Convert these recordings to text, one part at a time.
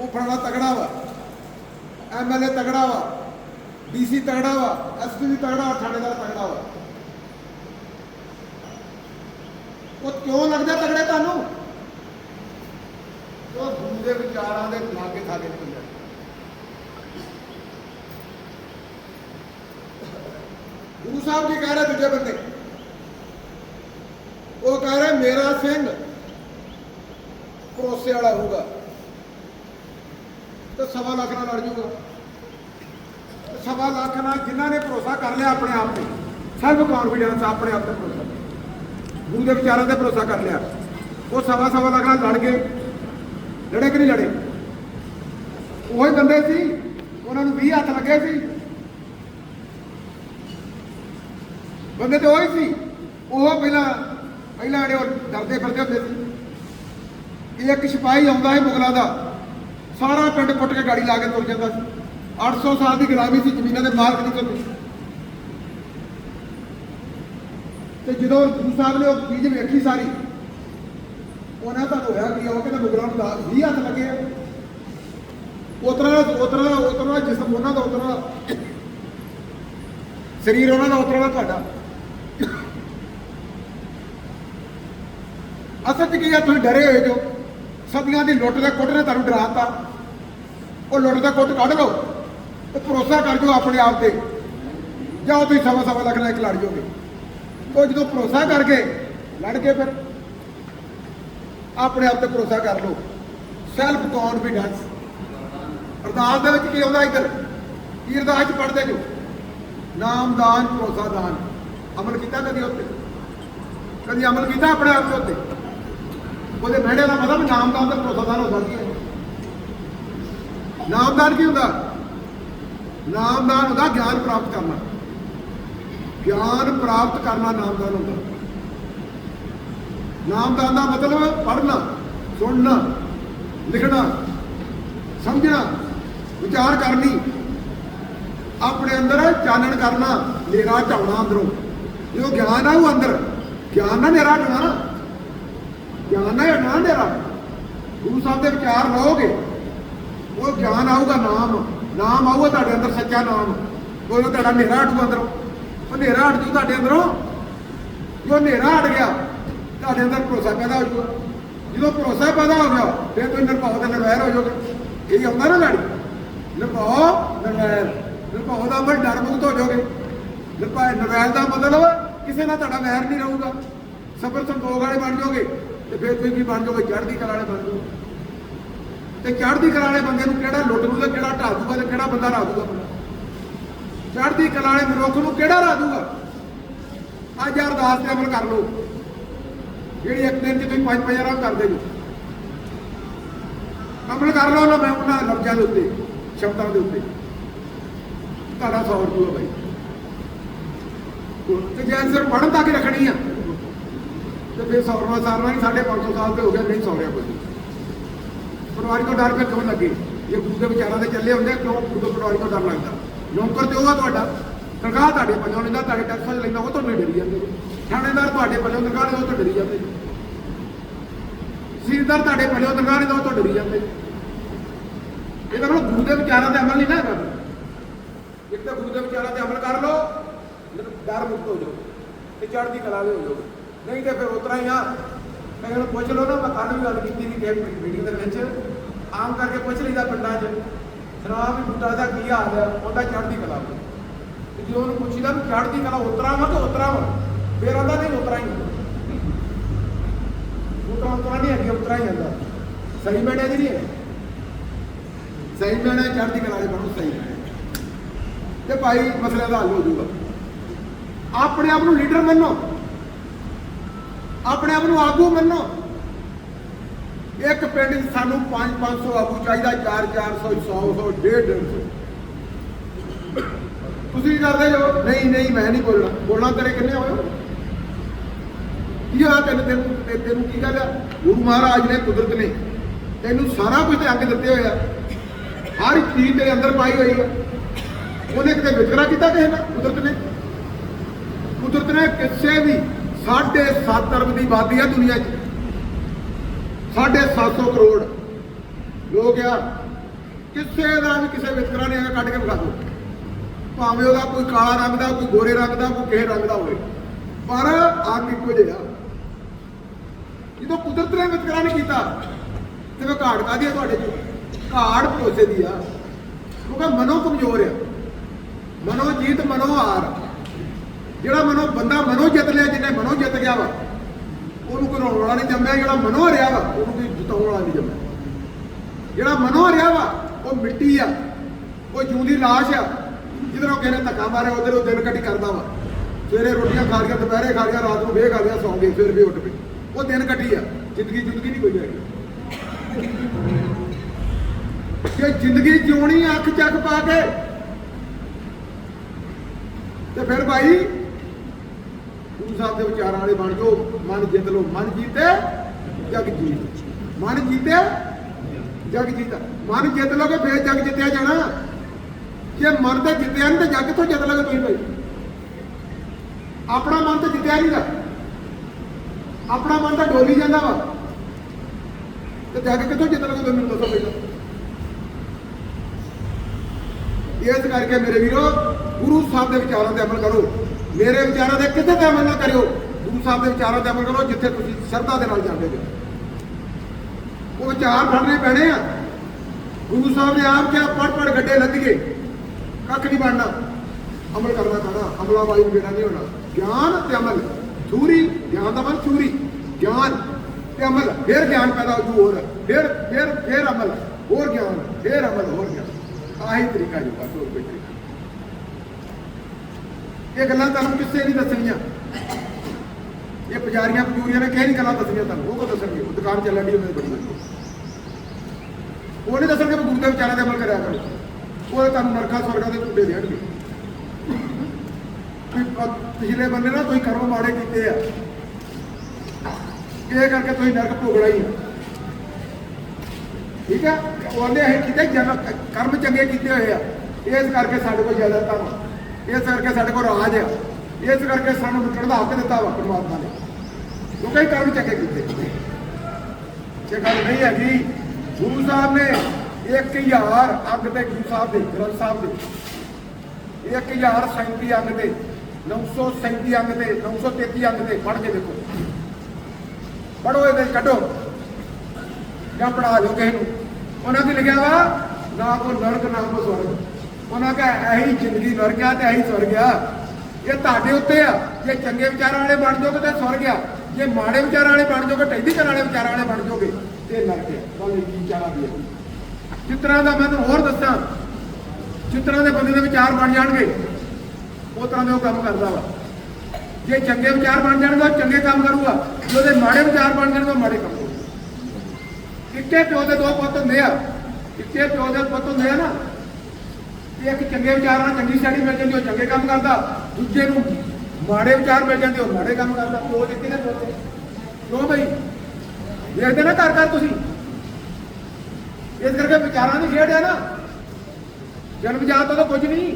ਉਹ ਫਲਾਣਾ ਤਗੜਾ ਵਾ ਐਮਐਲਏ ਤਗੜਾ ਵਾ ਡੀਸੀ ਤਗੜਾ ਵਾ ਐਸਪੀ ਵੀ ਤਗੜਾ ਵਾ ਥਾਣੇਦਾਰ ਤਗੜਾ ਵਾ। ਉਹ ਕਿਉਂ ਲੱਗਦਾ ਤਗੜੇ ਤੁਹਾਨੂੰ? ਉਹ ਗੁਰੂ ਵਿਚਾਰਾਂ ਦੇ ਲਾਗੇ ਥਾਗੇ ਨਹੀਂ ਜਾਂਦੇ ਗੁਰੂ ਸਾਹਿਬ ਜੀ ਕਹਿ ਰਹੇ ਦੂਜੇ ਬੰਦੇ? ਉਹ ਕਹਿ ਰਹੇ, ਮੇਰਾ ਸਿੰਘ ਭਰੋਸੇ ਵਾਲਾ ਹੋਊਗਾ। ਤੇ ਸਵਾ ਲੱਖ ਨਾਲ ਲੜ ਜੂਗਾ। ਸਵਾ ਲੱਖ ਨਾਲ ਜਿਨ੍ਹਾਂ ਨੇ ਭਰੋਸਾ ਕਰ ਲਿਆ ਆਪਣੇ ਆਪ ਤੇ ਸੈਲਫ ਕੌਨਫੀਡੈਂਸ ਆਪਣੇ ਆਪ ਤੇ ਭਰੋਸਾ। ਗੁਰੂ ਦੇ ਵਿਚਾਰਾਂ ਤੇ ਭਰੋਸਾ ਕਰ ਲਿਆ। ਉਹ ਸਵਾ ਸਵਾ ਲੱਖ ਨਾਲ ਲੜ ਗਏ। ਲੜੇ ਕਿ ਨਹੀਂ ਲੜੇ? ਉਹੀ ਬੰਦੇ ਸੀ, ਉਹਨਾਂ ਨੂੰ 20 ਹੱਥ ਲੱਗੇ ਸੀ। ਬੰਦੇ ਤੇ ਉਹੀ ਸੀ। ਉਹ ਪਹਿਲਾਂ ਪਹਿਲਾਂ ਜਿਹੜੇ ਉਹ ਡਰਦੇ ਫਿਰਦੇ ਹੁੰਦੇ ਸੀ। ਇੱਕ ਸਿਪਾਹੀ ਆਉਂਦਾ ਹੈ ਮੁਗਲਾਂ ਦਾ। ਸਾਰਾ ਪਿੰਡ ਪੁੱਟ ਕੇ ਗਾੜੀ ਲਾ ਕੇ ਤੁਰ ਜਾਂਦਾ ਸੀ। 800 ਸਾਲ ਦੀ ਗੁਲਾਮੀ ਸੀ, ਜ਼ਮੀਨਾਂ ਦੇ ਮਾਲਕ ਨਹੀਂ ਹੁੰਦੇ ਤੇ ਜਦੋਂ ਗੁਰੂ ਸਾਹਿਬ ਨੇ ਉਹ ਚੀਜ਼ ਵੇਖੀ ਸਾਰੀ, ਉਹਨਾਂ ਤਾਂ ਹੋਇਆ ਕਿ ਉਹ ਕਹਿੰਦੇ ਮੁਗਲਾਂ ਨੂੰ ਦਾ 20 ਹੱਥ ਲੱਗੇ ਆ। ਉਤਰਾ ਉਤਰਾ ਉਤਰਾ, ਜਿਸਮ ਉਹਨਾਂ ਦਾ ਉਤਰਾ। ਸਰੀਰ ਉਹਨਾਂ ਦਾ ਉਤਰਾ ਤੁਹਾਡਾ। ਅਸਲ 'ਚ ਕੀ ਆ? ਤੁਸੀਂ ਡਰੇ ਹੋਏ ਜੋ। ਸਦੀਆਂ ਦੀ ਲੁੱਟ ਦੇ ਕੁੱਟ ਨੇ ਤੁਹਾਨੂੰ ਡਰਾਤਾ। ਉਹ ਲੁੱਟ ਦਾ ਕੁੱਟ ਕੱਢ ਲਓ ਤੇ ਭਰੋਸਾ ਕਰ ਜੋ ਆਪਣੇ ਆਪ ਤੇ। ਜਾਂ ਤੁਸੀਂ ਸਵਾ ਸਵਾ ਲੱਖ ਨਾਲ ਇੱਕ ਲੜ ਜਾਓਗੇ। ਉਹ ਜਦੋਂ ਭਰੋਸਾ ਕਰਕੇ ਲੜ ਕੇ ਫਿਰ ਆਪਣੇ ਆਪ ਤੇ ਭਰੋਸਾ ਕਰ ਲਓ। ਸੈਲਫ ਕੌਨਫੀਡੈਂਸ ਅਰਦਾਸ ਦੇ ਵਿੱਚ ਕੀ ਆਉਂਦਾ ਇੱਧਰ? ਕੀ ਅਰਦਾਸ ਚ ਪੜਦੇ ਜੋ। ਨਾਮਦਾਨ ਭਰੋਸਾ ਦਾਨ। ਅਮਲ ਕੀਤਾ ਕਦੀ ਉੱਤੇ ਕਦੀ ਅਮਲ ਕੀਤਾ ਆਪਣੇ ਆਪ ਦੇ ਉੱਤੇ ਉਹਦੇ ਮਹਿੜੇ ਦਾ ਮਤਲਬ ਨਾਮਦਾਨ ਦਾ ਭਰੋਸਾ ਦਾਨ ਹੋ ਜਾਂਦੀ ਹੈ। ਨਾਮਦਾਨ ਕੀ ਹੁੰਦਾ? ਨਾਮਦਾਨ ਹੁੰਦਾ, ਗਿਆਨ ਪ੍ਰਾਪਤ ਕਰਨਾ। ਗਿਆਨ ਪ੍ਰਾਪਤ ਕਰਨਾ ਨਾਮਦਾਨ ਹੁੰਦਾ। ਨਾਮਦਾਨ ਦਾ ਮਤਲਬ ਪੜ੍ਹਨਾ, ਸੁਣਨਾ, ਲਿਖਣਾ, ਸਮਝਣਾ, ਵਿਚਾਰ ਕਰਨੀ, ਆਪਣੇ ਅੰਦਰ ਚਾਨਣ ਕਰਨਾ, ਨੇਰਾ ਝਾਉਣਾ ਅੰਦਰੋਂ। ਜੋ ਗਿਆਨ ਆ ਉਹ ਅੰਦਰ, ਗਿਆਨ ਨਾਲ ਨੇਰਾ ਝਾਉਣਾ ਨਾ। ਗਿਆਨ ਨਾਲ ਹਟਣਾ ਨੇਰਾ। ਗੁਰੂ ਸਾਹਿਬ ਦੇ ਵਿਚਾਰ ਲਓਗੇ ਉਹ ਗਿਆਨ ਆਊਗਾ ਨਾਮ। ਨਾਮ ਆਊਗਾ ਤੁਹਾਡੇ ਅੰਦਰ ਸੱਚਾ ਨਾਮ। ਉਹ ਤੁਹਾਡਾ ਹਨੇਰਾ ਹਟੂ ਅੰਦਰੋਂ। ਉਹ ਨੇਰਾ ਹਟ ਜੂ ਤੁਹਾਡੇ ਅੰਦਰੋਂ। ਜੋ ਹਨੇਰਾ ਹਟ ਗਿਆ, ਤੁਹਾਡੇ ਅੰਦਰ ਭਰੋਸਾ ਪੈਦਾ ਹੋ ਜੂਗਾ। ਜਦੋਂ ਭਰੋਸਾ ਪੈਦਾ ਹੋ ਗਿਆ, ਫਿਰ ਤੁਸੀਂ ਨਿਰਭਉ ਤੇ ਨਿਰਵੈਰ ਹੋ ਜਾਓਗੇ। ਇਹ ਆਉਂਦਾ ਨਾ ਗਾੜੀ ਨਿਰਭਉ, ਨਿਰਵੈਰ। ਨਿਰਭਉ ਦਾ ਮਤਲਬ ਡਰ ਮੁਕਤ ਹੋ ਜਾਓਗੇ। ਨਿਰਭੈ ਨਿਰਵੈਰ ਦਾ ਮਤਲਬ ਕਿਸੇ ਨਾਲ ਤੁਹਾਡਾ ਵੈਰ ਨਹੀਂ ਰਹੂਗਾ। ਸਬਰ ਸੰਤੋਖ ਵਾਲੇ ਬਣ ਜਾਓਗੇ ਤੇ ਫਿਰ ਤੁਸੀਂ ਕੀ ਬਣ ਜਾਓਗੇ? ਚੜ੍ਹਦੀ ਕਲਾ ਵਾਲੇ ਬਣ ਜਾਓਗੇ। ਤੇ ਚੜ੍ਹਦੀ ਕਲਾ ਵਾਲੇ ਬੰਦੇ ਨੂੰ ਕਿਹੜਾ ਲੁੱਟ ਲੂਗਾ, ਕਿਹੜਾ ਢਾਹ ਦੂਗਾ ਤੇ ਕਿਹੜਾ ਬੰਦਾ ਢਾਹ ਦੂਗਾ? ਚੜ੍ਹਦੀ ਕਲਾ ਵਾਲੇ ਮਨੁੱਖ ਨੂੰ ਕਿਹੜਾ ਢਾਹ ਦੂਗਾ? ਅੱਜ ਅਰਦਾਸ ਤੇ ਅਮਲ ਕਰ ਲਓ। ਜਿਹੜੀ ਇੱਕ ਦਿਨ ਚ ਤੁਸੀਂ ਪੰਜ ਪੰਜ ਆਰਾਮ ਕਰਦੇ ਜੀ ਅਮਲ ਕਰ ਲਓ ਨਾ, ਮੈਂ ਉਹਨਾਂ ਲਫ਼ਜ਼ਾਂ ਦੇ ਉੱਤੇ, ਸ਼ਬਦਾਂ ਦੇ ਉੱਤੇ। ਤੁਹਾਡਾ 100 ਰੁਪਏ ਬਾਈ ਤੇ ਜੇ ਸਿਰ ਪੜਨ ਤੱਕ ਰੱਖਣੀ ਆ, ਤੇ ਫਿਰ ਸੌਰਵਾ ਸਾਰਵਾ ਨਹੀਂ 550 ਸਾਲ ਤੇ ਹੋ ਗਿਆ, ਨਹੀਂ ਸੌਰਿਆ ਕੋਈ। ਪਟਵਾਰੀ ਤੋਂ ਡਰ ਕੇ ਕਿਉਂ ਲੱਗੇ? ਜੇ ਗੁਰੂ ਦੇ ਵਿਚਾਰਾਂ ਦੇ ਚੱਲੇ ਹੁੰਦੇ, ਕਿਉਂ ਗੁਰੂ ਪਟਵਾਰੀ ਤੋਂ ਡਰ ਲੱਗਦਾ? ਨੌਕਰ ਤੇ ਹੋਗਾ ਤੁਹਾਡਾ, ਤਨਖਾਹ ਤੁਹਾਡੇ ਪੱਲੋਂ ਲੈਂਦਾ, ਤੁਹਾਡੇ ਟੈਕਸਾਂ ਲੈਂਦਾ, ਉਹ ਤੁਹਾਨੂੰ ਡਰੀ ਜਾਂਦੇ। ਥਾਣੇਦਾਰ ਤੁਹਾਡੇ ਪੱਲੋਂ ਤਨਖਾਹ ਲੈਂਦਾ, ਉਹ ਤੋਂ ਡਰੀ ਜਾਂਦੇ। ਸੀਰਦਾਰ ਤੁਹਾਡੇ ਪੱਲੋਂ ਤਨਖਾਹ ਲੈਂਦਾ, ਉਹ ਤੋਂ ਡਰੀ ਜਾਂਦੇ। ਇਹਦਾ ਮਤਲਬ ਗੁਰੂ ਦੇ ਵਿਚਾਰਾਂ ਤੇ ਅਮਲ ਨਹੀਂ ਨਾ ਕਰਨਾ ਇੱਕ ਤਾਂ ਗੁਰੂ ਦੇ ਵਿਚਾਰਾਂ ਤੇ ਅਮਲ ਕਰ ਲਓ ਡਰ ਮੁਕਤ ਹੋ ਜਾਓ ਤੇ ਚੜ੍ਹਦੀ ਕਲਾ ਦੇ ਹੋ ਜਾਓ। ਨਹੀਂ ਤੇ ਫਿਰ ਉਤਰਾ ਹੀ ਆ। ਮੈਂ ਇਹਨੂੰ ਪੁੱਛ ਲਓ ਨਾ, ਮੈਂ ਕੱਲ ਵੀ ਗੱਲ ਕੀਤੀ ਸੀ ਕਿ ਮੀਟਿੰਗ ਦੇ ਵਿੱਚ। ਆਮ ਕਰਕੇ ਪੁੱਛ ਲਈਦਾ ਪਿੰਡਾਂ 'ਚ ਸੁਣਾ ਵੀ ਬੁੱਢਾ ਦਾ ਕੀ ਹਾਲ ਹੈ? ਉਹਦਾ ਚੜ੍ਹਦੀ ਕਲਾ ਤੇ ਜਦੋਂ ਉਹਨੂੰ ਪੁੱਛੀਦਾ ਵੀ ਚੜ੍ਹਦੀ ਕਲਾ ਉਤਰਾ ਵਾ ਕਿ ਉਤਰਾ ਵਾ, ਫਿਰ ਆਂਦਾ ਨਹੀਂ ਉਤਰਾ ਹੀ ਉਤਰਾ ਉਤਰਾ ਨਹੀਂ ਅੱਗੇ ਉਤਰਾ ਹੀ ਜਾਂਦਾ ਸਹੀ ਮੈਨੇ ਦੀ ਨਹੀਂ ਸਹੀ ਮੈਨੇ ਚੜ੍ਹਦੀ ਕਲਾ ਦੇ ਬਣੋ ਸਹੀ ਤੇ ਭਾਈ ਮਸਲੇ ਦਾ ਹੱਲ ਹੋ ਜਾਊਗਾ। ਆਪਣੇ ਆਪ ਨੂੰ ਲੀਡਰ ਮੰਨੋ। ਆਪਣੇ ਆਪ ਨੂੰ ਆਗੂ ਮੰਨੋ। ਇੱਕ ਪਿੰਡ 'ਚ ਸਾਨੂੰ 5 500 ਆਗੂ ਚਾਹੀਦਾ 4 400 100 100 150 ਤੁਸੀਂ ਕਰਦੇ ਜੋ ਨਹੀਂ ਨਹੀਂ, ਮੈਂ ਨਹੀਂ ਬੋਲਣਾ। ਬੋਲਣਾ ਤੇਰੇ ਕਿੰਨੇ ਹੋਏ? ਕੀ ਆ ਤੈਨੂੰ? ਤੈਨੂੰ ਤੈਨੂੰ ਕੀ ਗੱਲ ਆ? ਗੁਰੂ ਮਹਾਰਾਜ ਨੇ ਕੁਦਰਤ ਨੇ ਤੈਨੂੰ ਸਾਰਾ ਕੁਝ ਤੇ ਅੰਗ ਦਿੱਤੇ ਹੋਏ ਆ। ਹਰ ਚੀਜ਼ ਤੇਰੇ ਅੰਦਰ ਪਾਈ ਹੋਈ ਆ। ਉਹਨੇ ਕਿਤੇ ਵਿਤਕਰਾ ਕੀਤਾ ਕਿਸੇ ਨਾਲ? ਕੁਦਰਤ ਨੇ? ਕੁਦਰਤ ਨੇ ਕਿਸੇ ਵੀ ਸਾਢੇ ਸੱਤ ਅਰਬ ਦੀ ਆਬਾਦੀ ਆ ਦੁਨੀਆ 'ਚ। ਸਾਢੇ 700 ਕਰੋੜ। ਲੋਕ ਆ ਕਿਸੇ ਦਾ ਵੀ ਕਿਸੇ ਵਿਤਕਰਾ ਨਹੀਂ ਹੈਗਾ ਕੱਢ ਕੇ ਵਿਖਾ ਦਿਓ। ਭਾਵੇਂ ਉਹਦਾ ਕੋਈ ਕਾਲਾ ਰੰਗ ਦਾ, ਕੋਈ ਗੋਰੇ ਰੰਗ ਦਾ, ਕੋਈ ਕਿਸੇ ਰੰਗ ਦਾ ਹੋਵੇ। ਪਰ ਅੱਗ ਇੱਕੋ ਜਿਹਾ। ਜਦੋਂ ਕੁਦਰਤ ਨੇ ਵਿਤਕਰਾ ਨਹੀਂ ਕੀਤਾ, ਤੇ ਉਹ ਘਾੜ ਕਾਦੀ ਆ ਤੁਹਾਡੇ ਚ? ਘਾੜ ਭਰੋਸੇ ਦੀ ਆ। ਕਿਉਂਕਿ ਮਨੋ ਕਮਜ਼ੋਰ ਆ। ਮਨੋ ਜੀਤ, ਮਨੋ ਹਾਰ। ਜਿਹੜਾ ਮਨੋ ਬੰਦਾ ਮਨੋ ਜਿੱਤ ਲਿਆ, ਜਿਹਨੇ ਮਨੋ ਜਿੱਤ ਗਿਆ ਵਾ ਉਹਨੂੰ ਘਰਾਉਣ ਵਾਲਾ ਨਹੀਂ ਜੰਮਿਆ, ਜਿਹੜਾ ਮਨੋ ਰਿਹਾ ਵਾ, ਉਹਨੂੰ ਕੋਈ ਜਿਤਾਉਣ ਵਾਲਾ ਨਹੀਂ ਜੰਮਿਆ। ਜਿਹੜਾ ਮਨੋ ਰਿਹਾ ਵਾ, ਉਹ ਮਿੱਟੀ ਆ, ਉਹ ਜੂਦੀ ਲਾਸ਼ ਆ, ਜਿੱਧਰੋਂ ਕਿਸੇ ਨੇ ਧੱਕਾ ਮਾਰਿਆ, ਉਧਰ ਉਹ ਦਿਨ ਕੱਟੀ ਕਰਦਾ ਵਾ। ਸਵੇਰੇ ਰੋਟੀਆਂ ਖਾ ਲਿਆ ਦੁਪਹਿਰੇ ਖਾ ਗਿਆ ਰਾਤ ਨੂੰ ਫੇਰ ਖਾ ਗਿਆ ਸੌਂ ਗਏ ਫਿਰ ਵੀ ਉੱਠ ਪਏ ਉਹ ਦਿਨ ਕੱਟੀ ਆ, ਜ਼ਿੰਦਗੀ ਜ਼ਿੰਦਗੀ ਨਹੀਂ ਕੋਈ ਹੈਗੀ ਜੇ ਜ਼ਿੰਦਗੀ ਜਿਉਣੀ, ਅੱਖ ਚੱਕ ਪਾ ਕੇ, ਤੇ ਫਿਰ ਭਾਈ ਗੁਰੂ ਸਾਹਿਬ ਦੇ ਵਿਚਾਰਾਂ ਵਾਲੇ ਬਣ ਜਾਓ, ਮਨ ਜਿੱਤ ਲਓ। ਮਨ ਜੀਤੇ, ਜਗ ਜੀਤ। ਮਨ ਜੀਤੇ, ਜਗ ਜੀਤਾ। ਮਨ ਜਿੱਤ ਲੋਗੇ ਫੇਰ ਜਗ ਜਿੱਤਿਆ ਜਾਣਾ। ਜੇ ਮਨ ਤੇ ਜਿੱਤਿਆ ਨਹੀਂ, ਤੇ ਜਗ ਕਿੱਥੋਂ ਜਿੱਤ ਲੋਗੇ ਤੁਸੀਂ ਭਾਈ? ਆਪਣਾ ਮਨ ਤਾਂ ਜਿੱਤਿਆ ਨਹੀਂਗਾ ਆਪਣਾ ਮਨ ਤਾਂ ਡੋਲੀ ਜਾਂਦਾ ਵਾ। ਤੇ ਜਗ ਕਿੱਥੋਂ ਜਿੱਤ ਲੋਗੇ ਮੈਨੂੰ ਦੱਸੋ ਪਹਿਲਾਂ। ਇਸ ਕਰਕੇ ਮੇਰੇ ਵੀਰੋ, ਗੁਰੂ ਸਾਹਿਬ ਦੇ ਵਿਚਾਰਾਂ ਤੇ ਅਮਲ ਕਰੋ। ਮੇਰੇ ਵਿਚਾਰਾਂ ਦੇ ਕਿਤੇ ਤੇ ਅਮਲ ਨਾ ਕਰਿਓ। ਗੁਰੂ ਸਾਹਿਬ ਦੇ ਵਿਚਾਰਾਂ ਤੇ ਅਮਲ ਕਰੋ, ਜਿੱਥੇ ਤੁਸੀਂ ਸ਼ਰਧਾ ਦੇ ਨਾਲ ਜਾਂਦੇ ਹੋ ਉਹ ਵਿਚਾਰ ਫੜਨੇ ਪੈਣੇ ਆ। ਗੁਰੂ ਸਾਹਿਬ ਨੇ ਆਪ ਕਿਹਾ, ਪੜ ਪੜ ਗੱਡੇ ਲੱਦੀਏ। ਕੱਖ ਨਹੀਂ ਬਣਨਾ। ਅਮਲ ਕਰਨਾ ਪੈਣਾ ਅਮਲਾ ਵਾਲੀ ਬੇੜਾ ਨਹੀਂ ਹੋਣਾ। ਗਿਆਨ ਤੇ ਅਮਲ। ਥੂਰੀ ਗਿਆਨ ਦਾ ਮਨ ਥੂਰੀ ਗਿਆਨ ਤੇ ਅਮਲ। ਫਿਰ ਗਿਆਨ ਪੈਦਾ ਹੋ ਜੂ ਹੋਰ ਫਿਰ ਫਿਰ ਫਿਰ ਅਮਲ। ਹੋਰ ਗਿਆਨ, ਫਿਰ ਅਮਲ, ਹੋਰ ਗਿਆਨ। ਆਹੀ ਤਰੀਕਾ ਜੀ, ਬਸ ਹੋਰ ਕੋਈ ਇਹ ਗੱਲਾਂ ਤੁਹਾਨੂੰ ਕਿਸੇ ਨਹੀਂ ਦੱਸਣੀਆਂ। ਇਹ ਪੁਜਾਰੀਆਂ ਪਜੂਰੀਆਂ ਨੇ ਕਿਹੜੀ ਗੱਲਾਂ ਦੱਸਣੀਆਂ ਤੁਹਾਨੂੰ, ਉਹ ਕੋ ਦੱਸਣਗੇ? ਉਹ ਦੁਕਾਨ ਚੱਲਣ ਦੀ ਉਹਨੇ ਬੜੀ ਉਹ ਨਹੀਂ ਦੱਸਣਗੇ ਵੀ ਗੁਰੂ ਦੇ ਵਿਚਾਰਾਂ ਤੇ ਅਮਲ ਕਰਿਆ ਕਰੋ। ਉਹ ਤੁਹਾਨੂੰ ਨਰਕਾਂ ਸਵਰਗਾਂ ਦੇ ਝੂਟੇ ਦੇਣਗੇ। ਵੀ ਪਿਛਲੇ ਬੰਦੇ ਨਾ ਤੁਸੀਂ ਕਰਮ ਮਾੜੇ ਕੀਤੇ ਆ। ਇਹ ਕਰਕੇ ਤੁਸੀਂ ਨਰਕ ਭੋਗਣਾ ਹੀ ਆ। ਠੀਕ ਹੈ ਉਹਨੇ ਇਹ ਅਸੀਂ ਕਿਤੇ ਜਨਮ ਕਰਮ ਚੰਗੇ ਕੀਤੇ ਹੋਏ ਆ। ਇਸ ਕਰਕੇ ਸਾਡੇ ਕੋਲ ਜ਼ਿਆਦਾ ਧਨ ਇਸ ਕਰਕੇ ਸਾਡੇ ਕੋਲ ਰਾਜ ਆ। ਇਸ ਕਰਕੇ ਸਾਨੂੰ ਲੁੱਟਣ ਦਾ ਹੱਕ ਦਿੱਤਾ ਵਾ ਪਰਮਾਤਮਾ ਨੇ। ਕਿਉਂਕਿ ਅਸੀਂ ਕਰਮ ਚੰਗੇ ਕੀਤੇ। ਇਹ ਗੱਲ ਨਹੀਂ ਹੈਗੀ, ਗੁਰੂ ਸਾਹਿਬ ਨੇ 1000 ਅੰਗ ਤੇ ਗੁਰੂ ਸਾਹਿਬ ਦੇ, ਗ੍ਰੰਥ ਸਾਹਿਬ ਦੇ। 1037 ਅੰਗ ਤੇ 937 ਅੰਗ ਤੇ 933 ਅੰਗ ਤੇ ਪੜ੍ਹ ਕੇ ਦੇਖੋ। ਪੜੋ ਇਹਦੇ, ਕੱਢੋ। ਜਾਂ ਪੜਾ ਲਓ ਕਿਸੇ ਨੂੰ। ਉਹਨਾਂ ਦੀ ਲਿਖਿਆ ਵਾ, ਨਾ ਕੋ ਨਰਕ, ਨਾ ਕੋ ਸਵਰਗ। ਉਹਨਾਂ ਕਹਾ, ਇਹੀ ਜ਼ਿੰਦਗੀ ਨਰਕ ਆ ਤੇ ਇਹੀ ਸਵਰਗ ਆ ਇਹ ਤੁਹਾਡੇ ਉੱਤੇ ਆ। ਜੇ ਚੰਗੇ ਵਿਚਾਰਾਂ ਵਾਲੇ ਬਣ ਜਾਓਗੇ ਤੇ ਸਵਰਗ ਆ ਜੇ ਮਾੜੇ ਵਿਚਾਰਾਂ ਵਾਲੇ ਬਣ ਜਾਓਗੇ, ਟੈਂਦੀ ਕਰਨ ਵਾਲੇ ਵਿਚਾਰਾਂ ਵਾਲੇ ਬਣ ਜਾਓਗੇ ਤੇ ਨਰਕ ਆ ਤੁਹਾਨੂੰ ਕੀ ਵਿਚਾਰਾਂ ਦੀ ਜਿਸ ਤਰ੍ਹਾਂ ਦਾ ਮੈਂ ਤੁਹਾਨੂੰ ਹੋਰ ਦੱਸਾਂ ਜਿਸ ਤਰ੍ਹਾਂ ਦੇ ਬੰਦੇ ਦੇ ਵਿਚਾਰ ਬਣ ਜਾਣਗੇ ਉਹ ਤਰ੍ਹਾਂ ਦੇ ਉਹ ਕੰਮ ਕਰਦਾ ਵਾ। ਜੇ ਚੰਗੇ ਵਿਚਾਰ ਬਣ ਜਾਣਗੇ, ਉਹ ਚੰਗੇ ਕੰਮ ਕਰੂਗਾ। ਜੇ ਉਹਦੇ ਮਾੜੇ ਵਿਚਾਰ ਬਣ ਜਾਣਗੇ, ਉਹ ਮਾੜੇ ਕੰਮ ਕਰੂਗਾ। ਇੱਕੇ ਪਿਓ ਦੇ ਦੋ ਪੁੱਤ ਹੁੰਦੇ ਆ। ਇੱਕੇ ਪਿਓ ਦੇ ਪੁੱਤ ਹੁੰਦੇ ਆ ਨਾ ਤੇ ਇੱਕ ਚੰਗੇ ਵਿਚਾਰਾਂ ਨਾਲ ਚੰਗੀ ਸਟੱਡੀ ਮਿਲ ਜਾਂਦੀ, ਉਹ ਚੰਗੇ ਕੰਮ ਕਰਦਾ। ਦੂਜੇ ਨੂੰ ਮਾੜੇ ਵਿਚਾਰ ਮਿਲ ਜਾਂਦੇ, ਉਹ ਮਾੜੇ ਕੰਮ ਕਰਦਾ। ਪਿਓ ਦਿੱਤੇ ਨੇ ਪੁੱਤ ਕਿਉਂ ਬਈ, ਦੇਖਦੇ ਨਾ ਘਰ ਘਰ ਤੁਸੀਂ। ਇਸ ਕਰਕੇ ਵਿਚਾਰਾਂ ਦੀ ਖੇਡ ਹੈ ਨਾ। ਜਨਮ ਜਾਤ ਤੋਂ ਤਾਂ ਕੁਝ ਨਹੀਂ।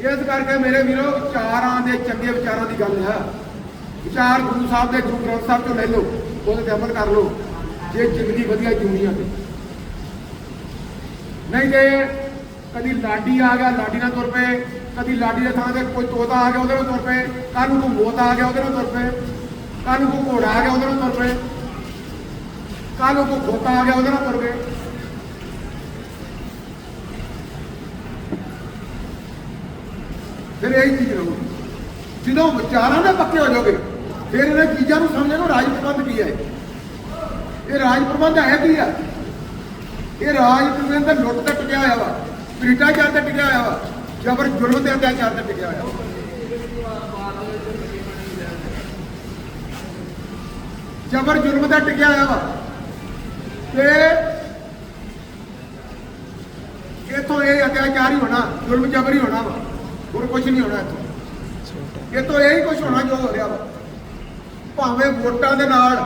ਇਸ ਕਰਕੇ ਮੇਰੇ ਵੀਰੋ, ਵਿਚਾਰਾਂ ਦੇ ਚੰਗੇ ਵਿਚਾਰਾਂ ਦੀ ਗੱਲ ਹੈ ਵਿਚਾਰ ਗੁਰੂ ਸਾਹਿਬ ਦੇ, ਗੁਰੂ ਗ੍ਰੰਥ ਸਾਹਿਬ ਤੋਂ ਲੈ ਲਓ ਉਹਦੇ ਤੇ ਅਮਲ ਕਰ ਲਓ। ਜੇ ਜ਼ਿੰਦਗੀ ਵਧੀਆ ਜਿਉਣੀ ਆ ਤੇ। ਨਹੀਂ ਤੇ ਕਦੀ ਲਾਡੀ ਆ ਗਿਆ, ਲਾਡੀ ਨਾਲ ਤੁਰ ਪਏ। ਕਦੀ ਲਾਡੀ ਦੇ ਥਾਂ ਤੇ ਕੋਈ ਤੋਤਾ ਆ ਗਿਆ, ਉਹਦੇ ਨਾਲ ਤੁਰ ਪਏ। ਕੱਲ ਨੂੰ ਕੋਈ ਮੋਤ ਆ ਗਿਆ, ਉਹਦੇ ਨਾਲ ਤੁਰ ਪਏ। ਕੱਲ ਨੂੰ ਕੋਈ ਘੋੜਾ ਆ ਗਿਆ, ਉਹਦੇ ਨਾਲ ਤੁਰ ਪਏ। ਕੱਲ ਨੂੰ ਕੋਈ ਖੋਤਾ ਆ ਗਿਆ, ਉਹਦੇ ਨਾਲ ਤੁਰ ਪਏ। ਫਿਰ ਇਹੀ ਚੀਜ਼ ਰਹੂ। ਜਦੋਂ ਵਿਚਾਰਾਂ ਦੇ ਪੱਕੇ ਹੋ ਜਾਓਗੇ, ਫਿਰ ਇਹਨਾਂ ਚੀਜ਼ਾਂ ਨੂੰ ਸਮਝਣ ਨੂੰ ਰਾਜ ਪ੍ਰਬੰਧ ਕੀ ਹੈ? ਇਹ ਰਾਜ ਪ੍ਰਬੰਧ ਹੈ ਕੀ ਆ? ਇਹ ਰਾਜ ਪ੍ਰਬੰਧ ਲੁੱਟ ਤੇ ਟਿਕਿਆ ਹੋਇਆ ਵਾ। ਭ੍ਰਿਸ਼ਟਾਚਾਰ ਤੇ ਟਿਕਿਆ ਹੋਇਆ ਵਾ ਜਬਰ ਜ਼ੁਲਮ ਤੇ ਅਤਿਆਚਾਰ ਤੇ ਟਿਕਿਆ ਹੋਇਆ। ਵਾ ਜਬਰ ਜ਼ੁਲਮ ਤੇ ਟਿਕਿਆ ਹੋਇਆ ਵਾ। ਤੇ ਇਥੋਂ ਇਹ ਅਤਿਆਚਾਰ ਹੀ ਹੋਣਾ ਜ਼ੁਲਮ ਜਬਰ ਹੀ ਹੋਣਾ ਵਾ, ਹੋਰ ਕੁਝ ਨਹੀਂ ਹੋਣਾ ਇੱਥੋਂ। ਇਥੋਂ ਇਹ ਹੀ ਕੁਝ ਹੋਣਾ ਜੋ ਹੋ ਰਿਹਾ ਵਾ। ਭਾਵੇਂ ਵੋਟਾਂ ਦੇ ਨਾਲ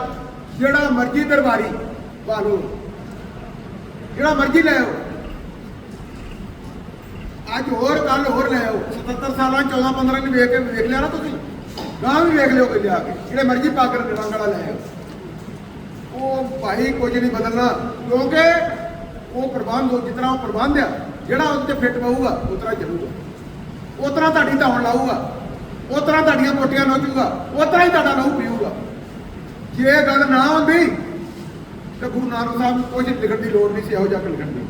ਜਿਹੜਾ ਮਰਜ਼ੀ ਦਰਬਾਰੀ ਬਾਲੋ ਜਿਹੜਾ ਮਰਜ਼ੀ ਲੈ ਆਓ ਅੱਜ ਹੋਰ ਕੱਲ ਹੋਰ ਲੈ ਆਓ। 77 ਸਾਲਾਂ 14 15 ਨੂੰ ਵੇਖ ਕੇ ਵੇਖ ਲਿਆ ਨਾ ਤੁਸੀਂ? ਗਾਂ ਵੀ ਵੇਖ ਲਿਓ ਕੋਈ ਲਿਆ ਕੇ। ਜਿਹੜੇ ਮਰਜ਼ੀ ਪਾਗਰ ਰੰਗ ਵਾਲਾ ਲੈ ਆਓ। ਉਹ ਭਾਈ ਕੁਝ ਨਹੀਂ ਬਦਲਣਾ। ਕਿਉਂਕਿ ਉਹ ਪ੍ਰਬੰਧ, ਉਹ ਜਿਤਨਾ ਉਹ ਪ੍ਰਬੰਧ ਆ, ਜਿਹੜਾ ਉਹਦੇ ਤੇ ਫਿੱਟ ਪਊਗਾ ਉਤਰਾ ਚੱਲੂਗਾ। ਉਤਰਾ ਤੁਹਾਡੀ ਧੌਣ ਲਾਊਗਾ। ਉਤਰਾ ਤੁਹਾਡੀਆਂ ਕੋਟੀਆਂ ਨੋਚੂਗਾ। ਉਤਰਾ ਹੀ ਤੁਹਾਡਾ ਲਹੂ ਪੀਊਗਾ। ਜੇ ਗੱਲ ਨਾ ਹੁੰਦੀ, ਤੇ ਗੁਰੂ ਨਾਨਕ ਸਾਹਿਬ ਨੂੰ ਕੁਝ ਲਿਖਣ ਦੀ ਲੋੜ ਨਹੀਂ ਸੀ, ਇਹੋ ਜਿਹਾ ਲਿਖਣ ਦੀ।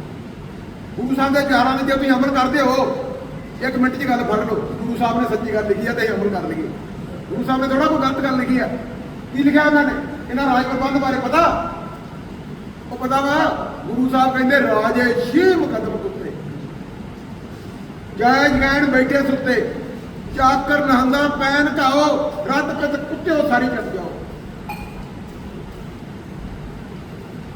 ਗੁਰੂ ਸਾਹਿਬ ਦੇ ਚਾਰਾਂ ਦੇ ਜੇ ਤੁਸੀਂ ਅਮਲ ਕਰਦੇ ਹੋ। ਇੱਕ ਮਿੰਟ 'ਚ ਗੱਲ ਫੜ ਲਓ। ਗੁਰੂ ਸਾਹਿਬ ਨੇ ਸੱਚੀ ਗੱਲ ਲਿਖੀ ਹੈ ਤੇ ਅਸੀਂ ਅਮਲ ਕਰ ਲਈਏ। ਗੁਰੂ ਸਾਹਿਬ ਨੇ ਥੋੜਾ ਕੋਈ ਗਲਤ ਗੱਲ ਲਿਖੀ ਹੈ ਕੀ ਲਿਖਿਆ ਉਹਨਾਂ ਨੇ? ਇਹਨਾਂ ਰਾਜ ਪ੍ਰਬੰਧ ਬਾਰੇ ਪਤਾ? ਉਹ ਪਤਾ ਵਾ, ਗੁਰੂ ਸਾਹਿਬ ਕਹਿੰਦੇ, ਰਾਜੇ ਸ਼ੀ ਮੁਕਦਮ ਕੁੱਤੇ। ਜੈ ਜੈਨ ਬੈਠੇ ਸੁੱਤੇ। ਚਾਕਰ ਨਹੰਦਾ ਪੈਨ ਕਾਓ ਰੱਤ ਪਿਤ ਕੁੱਤਿਓ ਸਾਰੀ ਚੱਟ ਜਾਓ।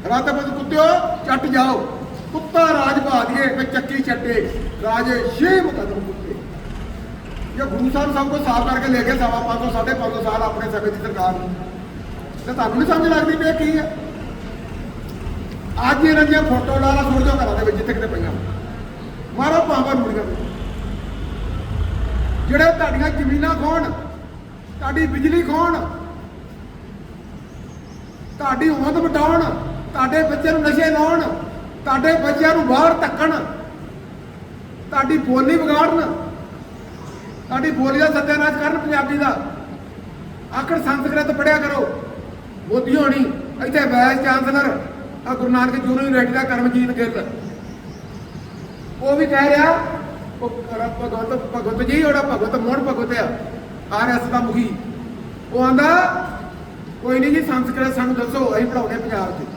ਰੱਤ ਪਿਤ ਕੁੱਤਿਓ ਚੱਟ ਜਾਓ। ਕੁੱਤਾ ਰਾਜ ਭਾ ਦੀਏ ਤੇ ਚੱਕੀ ਚੱਟੇ ਰਾਜੇ ਸ਼ੀ ਮੁਕਦਮ ਕੁੱਤੇ। ਇਹ ਗੁਰੂ ਸਾਹਿਬ ਸਭ ਕੁਝ ਸਾਫ਼ ਕਰਕੇ ਲੈ ਕੇ ਸਵਾ 500 550 ਸਾਲ ਆਪਣੇ ਸਮੇਂ ਦੀ ਸਰਕਾਰ ਨੂੰ। ਤੇ ਤੁਹਾਨੂੰ ਨਹੀਂ ਸਮਝ ਲੱਗਦੀ ਪਈ ਕੀ ਹੈ? ਅੱਜ ਇਹਨਾਂ ਦੀਆਂ ਫੋਟੋ ਲਾ ਲਾ, ਸੁੱਟ ਘਰਾਂ ਦੇ ਵਿੱਚ, ਜਿੱਥੇ ਕਿਤੇ ਪਈਆਂ। ਮਾਰੋ ਪਾਵਾਂ ਮੁੜੀਆਂ ਜਿਹੜੇ ਤੁਹਾਡੀਆਂ ਜ਼ਮੀਨਾਂ ਖੋਣ, ਤੁਹਾਡੀ ਬਿਜਲੀ ਖੋਣ, ਤੁਹਾਡੀ ਹੋਂਦ ਵਟਾਉਣ ਤੁਹਾਡੇ ਬੱਚੇ ਨੂੰ ਨਸ਼ੇ ਲਾਉਣ ਤੁਹਾਡੇ ਬੱਚਿਆਂ ਨੂੰ ਬਾਹਰ ਧੱਕਣ। ਤੁਹਾਡੀ ਬੋਲੀ ਵਿਗਾੜਨ। ਤੁਹਾਡੀ ਬੋਲੀ ਦਾ ਸੱਤਿਆਨਾਸ਼ ਕਰਨ ਪੰਜਾਬੀ ਦਾ। ਆਖਰ ਸੰਸਕ੍ਰਿਤ ਪੜਿਆ ਕਰੋ। ਮੋਦੀ ਹੋਣੀ, ਇੱਥੇ ਵਾਈਸ ਚਾਂਸਲਰ ਆ ਗੁਰੂ ਨਾਨਕ ਯੂਨੀਵਰਸਿਟੀ ਦਾ ਕਰਮਜੀਤ ਗਿੱਲ। ਉਹ ਵੀ ਕਹਿ ਰਿਹਾ, ਉਹ ਰ- ਭਗਵਤ ਭਗਵਤ ਜੀ, ਉਹਦਾ ਭਗਵਤ ਮੋਹਨ ਭਗਤ ਆ ਆਰਐਸ ਦਾ ਮੁਖੀ। ਉਹ ਆਂਦਾ, ਕੋਈ ਨਹੀਂ ਜੀ, ਸੰਸਕ੍ਰਿਤ ਸਾਨੂੰ ਦੱਸੋ, ਅਸੀਂ ਪੜਾਉਣੇ ਪੰਜਾਬ 'ਚ।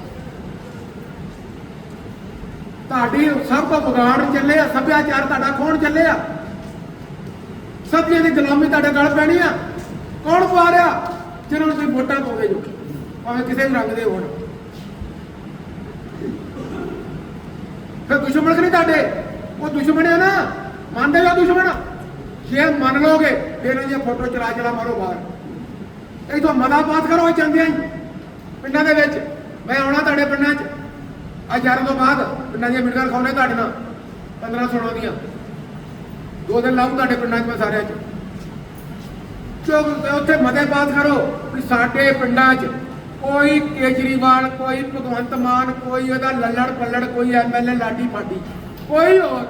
ਤੁਹਾਡੀ ਸਭ ਤੋਂ ਵਿਗਾੜ ਚੱਲੇ ਆ, ਸੱਭਿਆਚਾਰ ਤੁਹਾਡਾ ਕੌਣ ਚੱਲੇ ਆ। ਸਭੀਆਂ ਦੀ ਗੁਲਾਮੀ ਤੁਹਾਡੇ ਗਲ ਪੈਣੀ ਆ। ਕੌਣ ਪਾ ਰਿਹਾ? ਜਿਹਨਾਂ ਨੂੰ ਤੁਸੀਂ ਵੋਟਾਂ ਪਾਉਂਦੇ ਜੋ। ਭਾਵੇਂ ਕਿਸੇ ਵੀ ਰੰਗ ਦੇ ਹੋਣ। ਫਿਰ ਦੁਸ਼ਮਣ ਕਿ ਨਹੀਂ ਤੁਹਾਡੇ? ਉਹ ਦੁਸ਼ਮਣ ਆ ਨਾ। ਮੰਨਦੇ ਹੋ ਦੁਸ਼ਮਣ? ਜੇ ਮੰਨ ਲੋਗੇ ਫਿਰ ਇਹਨਾਂ ਦੀਆਂ ਫੋਟੋ ਚਲਾ ਚਲਾ ਮਾਰੋ ਬਾਹਰ। ਇਹ ਤੋਂ ਮਦਾ ਪਾਸ ਕਰੋ, ਇਹ ਚਾਹੁੰਦੇ ਆਂ ਪਿੰਡਾਂ ਦੇ ਵਿੱਚ। ਮੈਂ ਆਉਣਾ ਤੁਹਾਡੇ ਪਿੰਡਾਂ 'ਚ। ਅੱਜ ਯਾਰਾਂ ਤੋਂ ਬਾਅਦ ਪਿੰਡਾਂ ਦੀਆਂ ਮੀਟਿੰਗਾਂ ਖਾਉਣੇ ਤੁਹਾਡੇ ਨਾਲ 15 16 ਦੀਆਂ। ਦੋ ਦਿਨ ਲਾਉਂ ਤੁਹਾਡੇ ਪਿੰਡਾਂ 'ਚ ਮੈਂ ਸਾਰਿਆਂ 'ਚ। ਚੋ ਉੱਥੇ ਮਤੇ ਪਾਸ ਕਰੋ ਵੀ ਸਾਡੇ ਪਿੰਡਾਂ 'ਚ ਕੋਈ ਕੇਜਰੀਵਾਲ, ਕੋਈ ਭਗਵੰਤ ਮਾਨ, ਕੋਈ ਉਹਦਾ ਲੱਲੜ ਪੱਲੜ, ਕੋਈ ਐਮਐਲਏ ਲਾਡੀ ਪਾਡੀ, ਕੋਈ ਹੋਰ।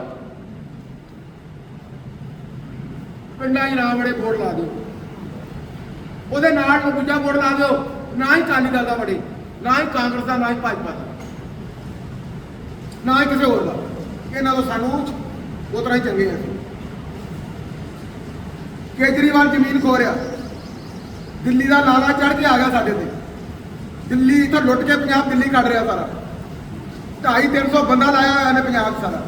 ਪਿੰਡਾਂ 'ਚ ਨਾ ਬੜੇ ਵੋਟ ਲਾ ਦਿਓ। ਉਹਦੇ ਨਾਲ ਦੂਜਾ ਵੋਟ ਲਾ ਦਿਓ, ਨਾ ਹੀ ਕਾਲੀ ਦਲ ਦਾ ਬੜੇ ਨਾ ਹੀ ਕਾਂਗਰਸ ਦਾ, ਨਾ ਹੀ ਭਾਜਪਾ ਦਾ। ਨਾ ਹੀ ਕਿਸੇ ਹੋਰ ਦਾ। ਇਹਨਾਂ ਤੋਂ ਸਾਨੂੰ ਉਹ ਤਰ੍ਹਾਂ ਹੀ ਚੰਗੇ ਆ। ਕੇਜਰੀਵਾਲ ਜ਼ਮੀਨ ਖੋ ਰਿਹਾ। ਦਿੱਲੀ ਦਾ ਲਾਲਾ ਚੜ ਕੇ ਆ ਗਿਆ ਸਾਡੇ ਤੇ। ਦਿੱਲੀ ਤੋਂ ਲੁੱਟ ਕੇ ਪੰਜਾਬ ਦਿੱਲੀ ਕੱਢ ਰਿਹਾ ਸਾਰਾ। 2.5 300 ਬੰਦਾ ਲਾਇਆ ਹੋਇਆ ਨੇ ਪੰਜਾਬ 'ਚ ਸਾਰਾ।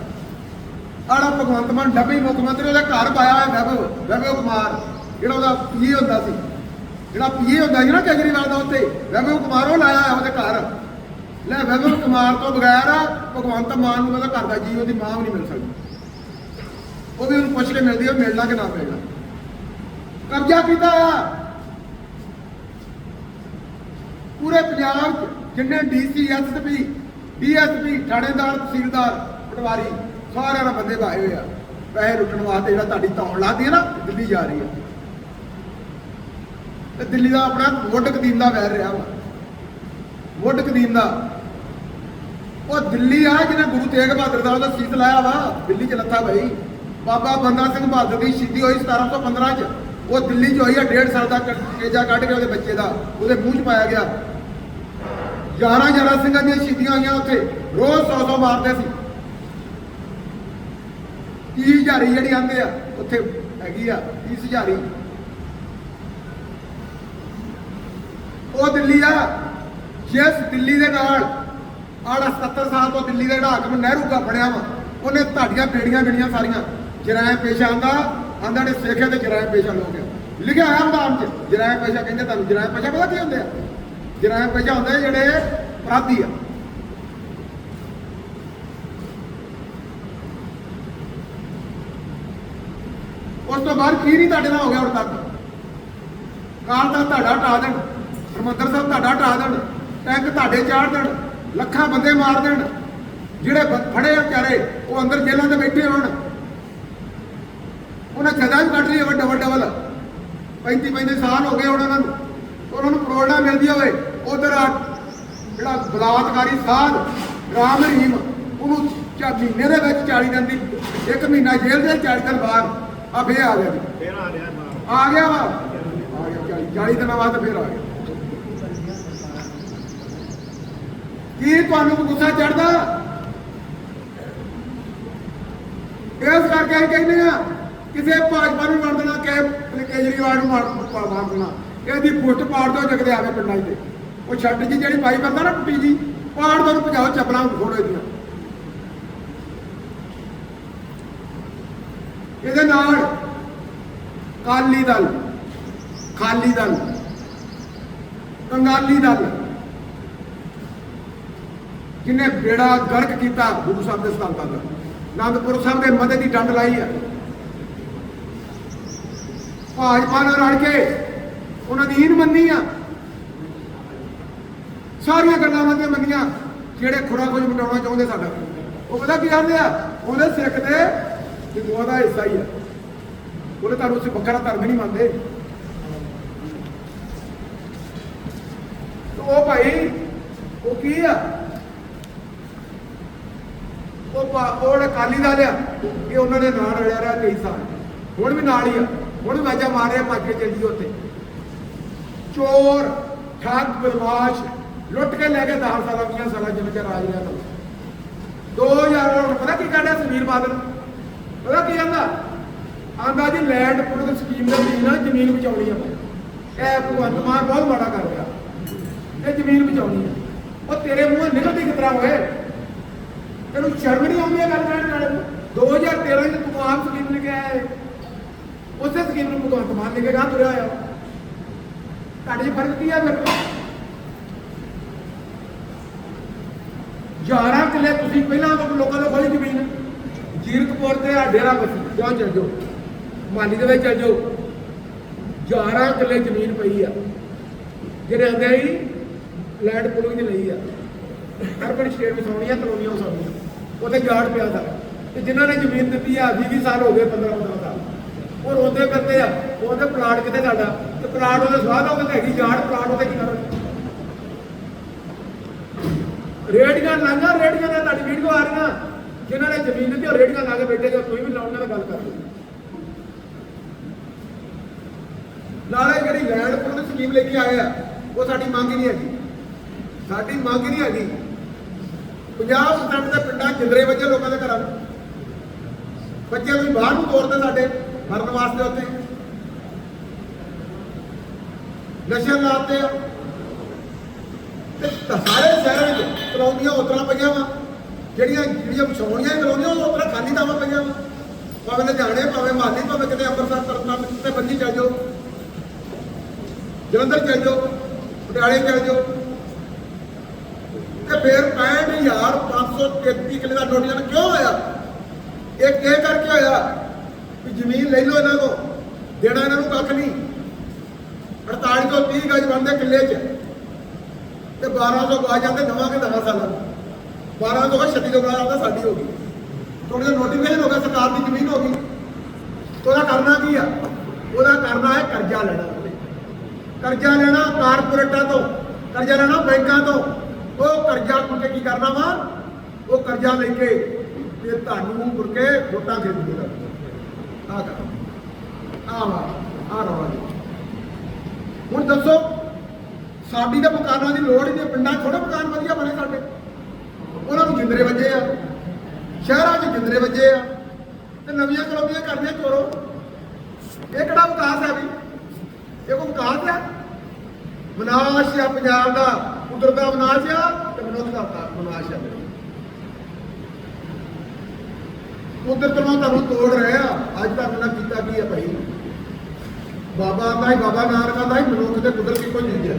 ਆੜਾ ਭਗਵੰਤ ਮਾਨ ਡੱਬੀ ਮੁੱਖ ਮੰਤਰੀ, ਉਹਦੇ ਘਰ ਪਾਇਆ ਹੋਇਆ ਵੈਭਵ ਵੈਭਵ ਕੁਮਾਰ। ਜਿਹੜਾ ਉਹਦਾ ਪੀਏ ਹੁੰਦਾ ਸੀ। ਜਿਹੜਾ ਪੀਏ ਹੁੰਦਾ ਸੀ ਨਾ ਕੇਜਰੀਵਾਲ ਦਾ ਉੱਤੇ ਵੈਭਵ ਕੁਮਾਰ ਉਹ ਲਾਇਆ ਹੋਇਆ ਉਹਦੇ ਘਰ। ਲੈ ਵੈਭਵ ਕੁਮਾਰ ਤੋਂ ਬਗੈਰ ਭਗਵੰਤ ਮਾਨ ਨੂੰ ਉਹਦਾ ਘਰ ਦਾ ਜੀ ਦੀ ਮਾਂ ਵੀ ਨਹੀਂ ਮਿਲ ਸਕਦੀ। ਉਹ ਵੀ ਉਹਨੂੰ ਪੁੱਛ ਕੇ ਮਿਲਦੀ ਹੈ ਮਿਲਣਾ ਕਿ ਨਾ ਮਿਲਣਾ ਕਬਜ਼ਾ ਕੀਤਾ ਆ? ਪੂਰੇ ਪੰਜਾਬ 'ਚ ਜਿੰਨੇ ਡੀਸੀ ਐਸਪੀ ਡੀਐਸਪੀ ਥਾਣੇਦਾਰ, ਤਹਿਸੀਲਦਾਰ, ਪਟਵਾਰੀ, ਸਾਰਿਆਂ ਨਾਲ ਬੰਦੇ ਭਾਏ ਹੋਏ ਆ। ਪੈਸੇ ਲੁੱਟਣ ਵਾਸਤੇ ਜਿਹੜਾ ਤੁਹਾਡੀ ਧੌਣ ਲਾਦੀ ਹੈ ਨਾ, ਦਿੱਲੀ ਜਾ ਰਹੀ ਹੈ ਤੇ ਦਿੱਲੀ ਦਾ ਆਪਣਾ ਮੁੱਢ ਕਦੀਮ ਦਾ ਵੈਰ ਰਿਹਾ ਵਾ। ਮੁੱਢ ਕਦੀਮ ਦਾ। ਉਹ ਦਿੱਲੀ ਆ ਜਿਹਨੇ ਗੁਰੂ ਤੇਗ ਬਹਾਦਰ ਦਾ ਉਹਦਾ ਸੀਸ ਲਾਇਆ ਵਾ। ਦਿੱਲੀ ਚ ਲੱਥਾ ਭਾਈ। ਬਾਬਾ ਬੰਦਾ ਸਿੰਘ ਬਹਾਦਰ ਦੀ ਸ਼ਹੀਦੀ ਹੋਈ 1715 ਚ। ਉਹ ਦਿੱਲੀ ਚ ਹੋਈ ਆ 1.5 ਸਾਲ ਦਾ ਕੇਜਾ ਕੱਢ ਕੇ ਉਹਦੇ ਬੱਚੇ ਦਾ। ਉਹਦੇ ਮੂੰਹ ਚ ਪਾਇਆ ਗਿਆ। 11 11 ਸਿੰਘਾਂ ਦੀਆਂ ਸ਼ਹੀਦੀਆਂ ਹੋਈਆਂ ਉੱਥੇ। ਰੋਜ਼ 100 100 ਮਾਰਦੇ ਸੀ। ਤੀਹ ਹਜ਼ਾਰੀ ਜਿਹੜੀ ਆਂਦੇ ਆ, ਉੱਥੇ ਹੈਗੀ ਆ 30 ਹਜ਼ਾਰੀ। ਉਹ ਦਿੱਲੀ ਆ। ਜਿਸ ਦਿੱਲੀ ਦੇ ਨਾਲ, ਆੜਾ 70 ਸਾਲ ਤੋਂ ਦਿੱਲੀ ਦਾ ਜਿਹੜਾ ਹਾਕਮ ਨਹਿਰੂ ਦਾ ਬਣਿਆ ਵਾ, ਉਹਨੇ ਤੁਹਾਡੀਆਂ ਬੇੜੀਆਂ ਬੇੜੀਆਂ ਸਾਰੀਆਂ। ਜਰਾਇਮ ਪੇਸ਼ਾ ਆਂਦਾ ਆਂਦਾ ਨੇ ਸਿੱਖਿਆ ਤੇ ਜਰਾਇਮ ਪੇਸ਼ਾ ਲੋਕ ਲਿਖਿਆ ਹੋਇਆ ਅੰਦਾਮ ਚ, ਜਰਾਇਮ ਪੇਸ਼ਾ ਕਹਿੰਦੇ ਤੁਹਾਨੂੰ ਜਰਾਇਮ ਪੇਸ਼ਾ ਪਤਾ ਕੀ ਹੁੰਦੇ ਆ? ਜਰਾਇਮ ਪੇਸ਼ਾ ਹੁੰਦੇ ਜਿਹੜੇ ਅਪਰਾਧੀ ਆ। ਉਸ ਤੋਂ ਬਾਅਦ ਕੀ ਨਹੀਂ ਤੁਹਾਡੇ ਨਾਲ ਹੋ ਗਿਆ ਹੁਣ ਤੱਕ? ਕਾਲ ਦਾ ਤੁਹਾਡਾ ਢਾ ਦੇਣ, ਹਰਮੰਦਰ ਸਾਹਿਬ ਤੁਹਾਡਾ ਢਾ ਦੇਣ। ਟੈਂਕ ਤੁਹਾਡੇ ਚਾੜ ਦੇਣ ਲੱਖਾਂ ਬੰਦੇ ਮਾਰ ਦੇਣ ਜਿਹੜੇ ਫੜੇ ਆ ਵਿਚਾਰੇ ਉਹ ਅੰਦਰ ਜੇਲ੍ਹਾਂ ਦੇ ਬੈਠੇ ਹੋਣ। ਉਹਨਾਂ ਸਜ਼ਾ ਵੀ ਕੱਟ ਲਈ ਵੱਡਾ ਵੱਡਾ ਵੱਲ 35 35 ਸਾਲ ਹੋ ਗਏ ਹੁਣ ਉਹਨਾਂ ਨੂੰ। ਉਹਨਾਂ ਨੂੰ ਕਰੋੜਾਂ ਮਿਲਦੀ ਹੋਵੇ। ਉਧਰ ਆ ਜਿਹੜਾ ਬਲਾਤਕਾਰੀ ਸਾਧ ਰਾਮ ਰਹੀਮ ਉਹਨੂੰ ਚਾ ਮਹੀਨੇ ਦੇ ਵਿੱਚ 40 ਦਿਨ ਦੀ ਇੱਕ ਮਹੀਨਾ ਜੇਲ੍ਹ ਦੇ 40 ਦਿਨ ਬਾਹਰ ਆ ਫੇਰ ਆ ਗਿਆ। ਫੇਰ ਆ ਗਿਆ ਵਾ। ਆ ਗਿਆ 40 40 ਦਿਨਾਂ ਬਾਅਦ ਫੇਰ ਆ ਗਿਆ। ਕੀ ਤੁਹਾਨੂੰ ਗੁੱਸਾ ਚੜਦਾ ਇਸ ਕਰਕੇ ਅਸੀਂ ਕਹਿੰਦੇ ਆ ਕਿਸੇ ਭਾਜਪਾ ਨੂੰ ਵੰਡ ਦੇਣਾ ਕਿ ਕੇਜਰੀਵਾਲ ਨੂੰ ਮਾਰ ਮਾਰ ਦੇਣਾ। ਇਹਦੀ ਫੁੱਟ ਪਾੜ ਦੋ ਜਗਦੇ ਆਵੇ ਪਿੰਡਾਂ 'ਚ ਉਹ ਛੱਡ ਜੀ ਜਿਹੜੀ ਪਾਈ ਬੰਦਾ ਨਾ ਟੁੱਟੀ ਜੀ, ਪਾੜ ਦੋ ਨੂੰ ਭਜਾਓ ਚੱਪਲਾਂ ਫੋੜੋ ਦੀਆਂ ਇਹਦੇ ਨਾਲ ਕਾਲੀ ਦਲ ਖਾਲੀ ਦਲ ਕੰਗਾਲੀ ਦਲ। ਜਿਹਨੇ ਬੇੜਾ ਗਰਕ ਕੀਤਾ ਗੁਰੂ ਸਾਹਿਬ ਦੇ ਸਿਧਾਂਤਾਂ ਦਾ। ਆਨੰਦਪੁਰ ਸਾਹਿਬ ਦੇ ਮਦਦ ਦੀ ਡੰਡ ਲਾਈ ਆ। ਭਾਜਪਾ ਨਾਲ ਰਲ ਕੇ ਉਹਨਾਂ ਦੀ ਹੀਨ ਮੰਨੀ ਆ। ਸਾਰੀਆਂ ਗੱਲਾਂ ਉਹਨਾਂ ਮੰਨੀਆਂ, ਜਿਹੜੇ ਖੁਰਾ ਕੁਝ ਮਟਾਉਣਾ ਚਾਹੁੰਦੇ ਸਾਡਾ। ਉਹ ਪਤਾ ਕੀ ਕਰਦੇ ਆ? ਉਹਦੇ ਸਿੱਖ ਦੇ ਹਿੰਦੂਆਂ ਦਾ ਹਿੱਸਾ ਹੀ ਆ। ਉਹਨੇ ਤੁਹਾਨੂੰ ਅਸੀਂ ਬੱਕਰਾ ਧਰਮ ਨਹੀਂ ਮੰਨਦੇ। ਉਹ ਭਾਈ, ਉਹ ਕੀ ਆ? ਉਹ ਭਾ- ਉਹ ਜਿਹੜਾ ਕਾਲੀ ਦਾ ਲਿਆ ਇਹ ਉਹਨਾਂ ਦੇ ਨਾਲ ਰਲਿਆ ਰਿਹਾ ਕਈ ਸਾਲ। ਹੁਣ ਵੀ ਨਾਲ ਹੀ ਆ। ਹੁਣ ਵੀ ਵਾਜਾ ਮਾਰਿਆ ਭੱਜ ਕੇ ਚੱਲੀ ਉੱਥੇ ਚੋਰ, ਠੱਗ, ਬਦਮਾਸ਼, ਲੁੱਟ ਕੇ ਲੈ ਕੇ 10 ਸਾਲਾਂ 20 ਸਾਲਾਂ ਜਿੰਨ ਚਿਰ ਰਾਜ ਰਿਹਾ ਤਾਂ 2000 ਨੂੰ ਪਤਾ ਕੀ ਕਹਿੰਦਾ ਸਮੀਰ ਬਾਦਲ? ਪਤਾ ਕੀ ਕਹਿੰਦਾ? ਆਂਦਾ ਜੀ ਲੈਂਡ ਪੁਲਿਸ ਸਕੀਮ ਦੇ ਅਧੀਨ ਨਾ ਜ਼ਮੀਨ ਬਚਾਉਣੀ ਆ। ਇਹ ਭਗਵੰਤ ਮਾਨ ਬਹੁਤ ਮਾੜਾ ਕਰ ਰਿਹਾ। ਇਹ ਜ਼ਮੀਨ ਬਚਾਉਣੀ ਆ। ਉਹ ਤੇਰੇ ਮੂੰਹ ਨਿਕਲਦੀ ਕਿਤਰਾ ਹੋਏ? ਤੈਨੂੰ ਸ਼ਰਮ ਨਹੀਂ ਆਉਂਦੀ ਇਹ ਗੱਲ ਕਰਨ ਨਾਲ? 2013 ਚ ਤੂੰ ਆਮ ਸਕੀਮ ਲੈ ਕੇ ਆਇਆ ਹੈ। ਉਸੇ ਸਕੀਮ ਨੂੰ ਭਗਵੰਤ ਮਾਨ ਲੈ ਕੇ ਗਾ ਤੁਰਿਆ ਹੋਇਆ ਤੁਹਾਡੇ 'ਚ ਫ਼ਰਕ ਕੀ ਆ ਫਿਰ? ਯਾਰਾਂ ਕਿੱਲੇ ਤੁਸੀਂ ਪਹਿਲਾਂ ਤੋਂ ਲੋਕਾਂ ਤੋਂ ਖੋਲੀ ਜ਼ਮੀਨ। ਜੀਰਕਪੁਰ ਤੇ ਆ ਡੇਰਾ ਬਸੀ। ਜਾਓ, ਚੱਲ ਜਾਓ। ਮਾਲੀ ਦੇ ਵਿੱਚ ਚੱਲ ਜਾਓ। ਯਾਰਾਂ ਕਿੱਲੇ ਜ਼ਮੀਨ ਪਈ ਆ। ਜਿਹੜੇ ਆਂਦੇ ਹੀ ਲੈਂਡ ਪੁਲਿੰਗ ਦੀ ਲਈ ਆ। ਅਰਬਨ ਸਟੇਟ ਵਿੱਚ ਆ ਕਲੋਨੀਆਂ ਸਾਡੀਆਂ ਉਹਦੇ ਗਾਰਡ ਪਿਆ ਦਾ ਤੇ ਜਿਨ੍ਹਾਂ ਨੇ ਜ਼ਮੀਨ ਦਿੱਤੀ ਆ 20 ਸਾਲ ਹੋ ਗਏ 15 15 ਸਾਲ। ਉਹ ਰੋਂਦੇ ਕਰਦੇ ਆ, ਉਹਦੇ ਪਲਾਟ ਕਿਤੇ ਸਾਡਾ? ਤੇ ਪਲਾਟ ਉਹਦੇ ਸਵਾਦ ਹੋ ਕੇ ਹੈਗੀ ਗਾਰਡ ਪਲਾਟ ਉਹਦੇ ਕੀ ਕਰਨ? ਰੇੜੀਆਂ ਲਾਈਆਂ, ਰੇੜੀਆਂ ਦਾ ਤੁਹਾਡੀ ਵੀਡੀਓ ਆ ਰਹੀਆਂ। ਜਿਨ੍ਹਾਂ ਨੇ ਜ਼ਮੀਨ ਦਿੱਤੀ ਉਹ ਰੇੜੀਆਂ ਲਾ ਕੇ ਬੈਠੇ ਜਾਂ ਕੋਈ ਵੀ ਲਾਉਣ ਨਾਲ ਗੱਲ ਕਰ ਲਓ। ਨਾਲੇ ਜਿਹੜੀ ਲੈਂਡ ਪੁਲਿਸ ਸਕੀਮ ਲੈ ਕੇ ਆਏ ਆ ਉਹ ਸਾਡੀ ਮੰਗ ਹੀ ਨਹੀਂ ਹੈਗੀ। ਸਾਡੀ ਮੰਗ ਨਹੀਂ ਹੈਗੀ। 50% ਦੇ ਪਿੰਡਾਂ ਜਿੰਦਰੇ ਵੱਜੇ ਲੋਕਾਂ ਦੇ ਘਰਾਂ ਨੂੰ? ਬੱਚੇ ਬਾਹਰ ਨੂੰ ਤੋਰਦੇ ਸਾਡੇ, ਮਰਨ ਵਾਸਤੇ ਉੱਥੇ। ਨਸ਼ੇ ਲਾਤੇ ਤੇ ਸਾਰੇ ਸ਼ਹਿਰਾਂ ਵਿੱਚ ਕਲੋਨੀਆਂ ਉਤਰਾਂ ਪਈਆਂ ਵਾ। ਜਿਹੜੀਆਂ ਜਿਹੜੀਆਂ ਵਿਛਾਉਣੀਆਂ ਕਲੋਨੀਆਂ ਉਹ ਉਤਰਾਂ ਖਾਲੀ ਥਾਵਾਂ ਪਈਆਂ ਵਾ। ਭਾਵੇਂ ਲੁਧਿਆਣੇ, ਭਾਵੇਂ ਮਾਲੀ ਭਾਵੇਂ ਕਿਤੇ ਅੰਮ੍ਰਿਤਸਰ ਤਰਨਤਾਰਨ ਕਿਤੇ ਬੰਦੀ ਚੱਲ ਜਾਓ। ਜਲੰਧਰ ਚੱਲ ਜਾਓ, ਪਟਿਆਲੇ ਚੱਲ ਜਾਓ। ਫਿਰ 65533 ਕਿਲੇ ਦਾ ਨੋਟੀਸ਼ਨ ਕਿਉਂ ਹੋਇਆ ਇਹ ਕਿਹ ਕਰਕੇ ਹੋਇਆ ਵੀ ਜ਼ਮੀਨ ਲੈ ਲਓ ਇਹਨਾਂ ਤੋਂ ਦੇਣਾ ਇਹਨਾਂ ਨੂੰ ਕੱਖ ਨਹੀਂ। 48 ਤੋਂ 30 ਗਜ ਬਣਦੇ ਕਿੱਲੇ 'ਚ। ਤੇ 1200 ਗਜ ਜਾਂਦੇ ਨਵਾਂ ਕੇ ਨਵਾਂ ਸਾਲਾਂ। ਨੂੰ 12 ਤੋਂ ਬਾਅਦ 36 ਤੋਂ ਬਾਅਦ ਸਾਡੀ ਹੋ ਗਈ। ਥੋੜੀ ਜਿਹਾ ਨੋਟੀਫਿਕੇਸ਼ਨ ਹੋ ਗਿਆ, ਸਰਕਾਰ ਦੀ ਜ਼ਮੀਨ ਹੋ ਗਈ। ਉਹਦਾ ਕਰਨਾ ਕੀ ਆ? ਉਹਦਾ ਕਰਨਾ ਹੈ ਕਰਜ਼ਾ ਲੈਣਾ। ਕਰਜ਼ਾ ਲੈਣਾ ਕਾਰਪੋਰੇਟਾਂ ਤੋਂ, ਕਰਜ਼ਾ ਲੈਣਾ ਬੈਂਕਾਂ ਤੋਂ। ਉਹ ਕਰਜ਼ਾ ਮੁੜ ਕੇ ਕੀ ਕਰਨਾ ਵਾ? ਉਹ ਕਰਜ਼ਾ ਲੈ ਕੇ ਤੇ ਤੁਹਾਨੂੰ ਮੁੜ ਕੇ ਵੋਟਾਂ ਖਰੀਦੂਗਾ ਆ ਕਰ ਆ ਵਾ ਆ ਰਵਾ ਹੁਣ ਦੱਸੋ, ਸਾਡੀ ਤਾਂ ਮਕਾਨਾਂ ਦੀ ਲੋੜ ਹੀ ਨਹੀਂ, ਪਿੰਡਾਂ 'ਚ ਮਕਾਨ ਵਧੀਆ ਬਣੇ ਸਾਡੇ। ਉਹਨਾਂ ਨੂੰ ਜਿੰਦਰੇ ਵੱਜੇ ਆ। ਸ਼ਹਿਰਾਂ 'ਚ ਜਿੰਦਰੇ ਵੱਜੇ ਆ। ਤੇ ਨਵੀਆਂ ਕਲੋਨੀਆਂ ਕਰਦੀਆਂ ਚੋਰੋ ਇਹ ਕਿਹੜਾ ਵਿਕਾਸ ਹੈ ਵੀ? ਇਹ ਕੋਈ ਵਿਕਾਸ ਹੈ? ਵਿਨਾਸ਼ ਆ ਪੰਜਾਬ ਦਾ। ਕੁਦਰਤ ਦਾ ਵਿਨਾਸ਼ ਆ ਤੇ ਮਨੁੱਖ ਦਾ ਵਿਨਾਸ਼ ਆ। ਕੁਦਰਤ ਨੂੰ ਤੁਹਾਨੂੰ ਤੋੜ ਰਹੇ, ਅੱਜ ਤੱਕ ਨਾ ਕੀਤਾ ਕੀ ਹੈ ਭਾਈ? ਬਾਬਾ ਆਂਦਾ ਹੀ ਬਾਬਾ ਨਾਨਕ ਆਂਦਾ ਹੀ ਮਨੁੱਖ ਤੇ ਕੁਦਰਤ ਇੱਕੋ ਚੀਜ਼ ਹੈ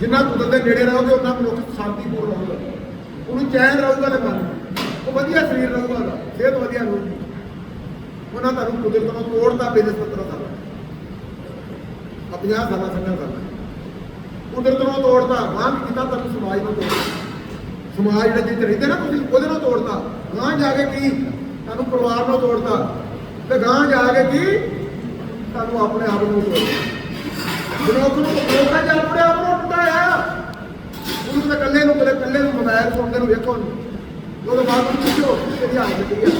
ਜਿੰਨਾ ਕੁਦਰਤ ਦੇ ਨੇੜੇ ਰਹੋਗੇ ਉਹਨਾਂ ਮਨੁੱਖ ਸ਼ਾਂਤੀਪੂਰਨ ਰਹੂਗਾ। ਉਹਨੂੰ ਚੈਨ ਰਹੂਗਾ ਤੇ ਮਨ। ਉਹ ਵਧੀਆ ਸਰੀਰ ਰਹੂਗਾ ਉਹਦਾ, ਸਿਹਤ ਵਧੀਆ ਰਹੂਗੀ। ਉਹਨਾਂ ਤੁਹਾਨੂੰ ਕੁਦਰਤ ਨੂੰ ਤੋੜਦਾ ਬਿਜ਼ਨਸ ਪੱਤਰ ਦਾ ਆ 50 ਸਾਲਾਂ ਸੰਘਰਸ਼ ਕਰਨਾ ਕੁਦਰਤ ਨੂੰ ਤੋੜਦਾ ਗਾਂ ਵੀ ਕੀਤਾ ਤੁਹਾਨੂੰ ਸਮਾਜ ਨੂੰ ਤੋੜਦਾ ਸਮਾਜ ਜਿਹੜਾ ਜਿੱਥੇ ਰਹਿੰਦੇ ਨਾ ਤੁਸੀਂ, ਉਹਦੇ ਨੂੰ ਤੋੜਦਾ ਗਾਂ ਜਾ ਕੇ ਕੀ? ਤੁਹਾਨੂੰ ਪਰਿਵਾਰ ਨੂੰ ਤੋੜਦਾ ਤੇ ਗਾਂ ਜਾ ਕੇ ਕੀ? ਤੁਹਾਨੂੰ ਆਪਣੇ ਆਪ ਨੂੰ ਤੋੜਦਾ ਲੋਕ ਨੂੰ ਲੋਕਾਂ ਚ ਆਪਣੇ ਆਪ ਨੂੰ ਟੁੱਟਾ ਉਹਨੂੰ ਤਾਂ ਇਕੱਲੇ ਨੂੰ ਕਦੇ ਇਕੱਲੇ ਨੂੰ ਮੋਬਾਈਲ ਸੁਣਦੇ ਨੂੰ ਵੇਖੋ ਉਹਦੇ ਬਾਅਦ ਪੁੱਛੋ ਇਹਦੀ ਹਾਲਤ ਕੀ ਆ?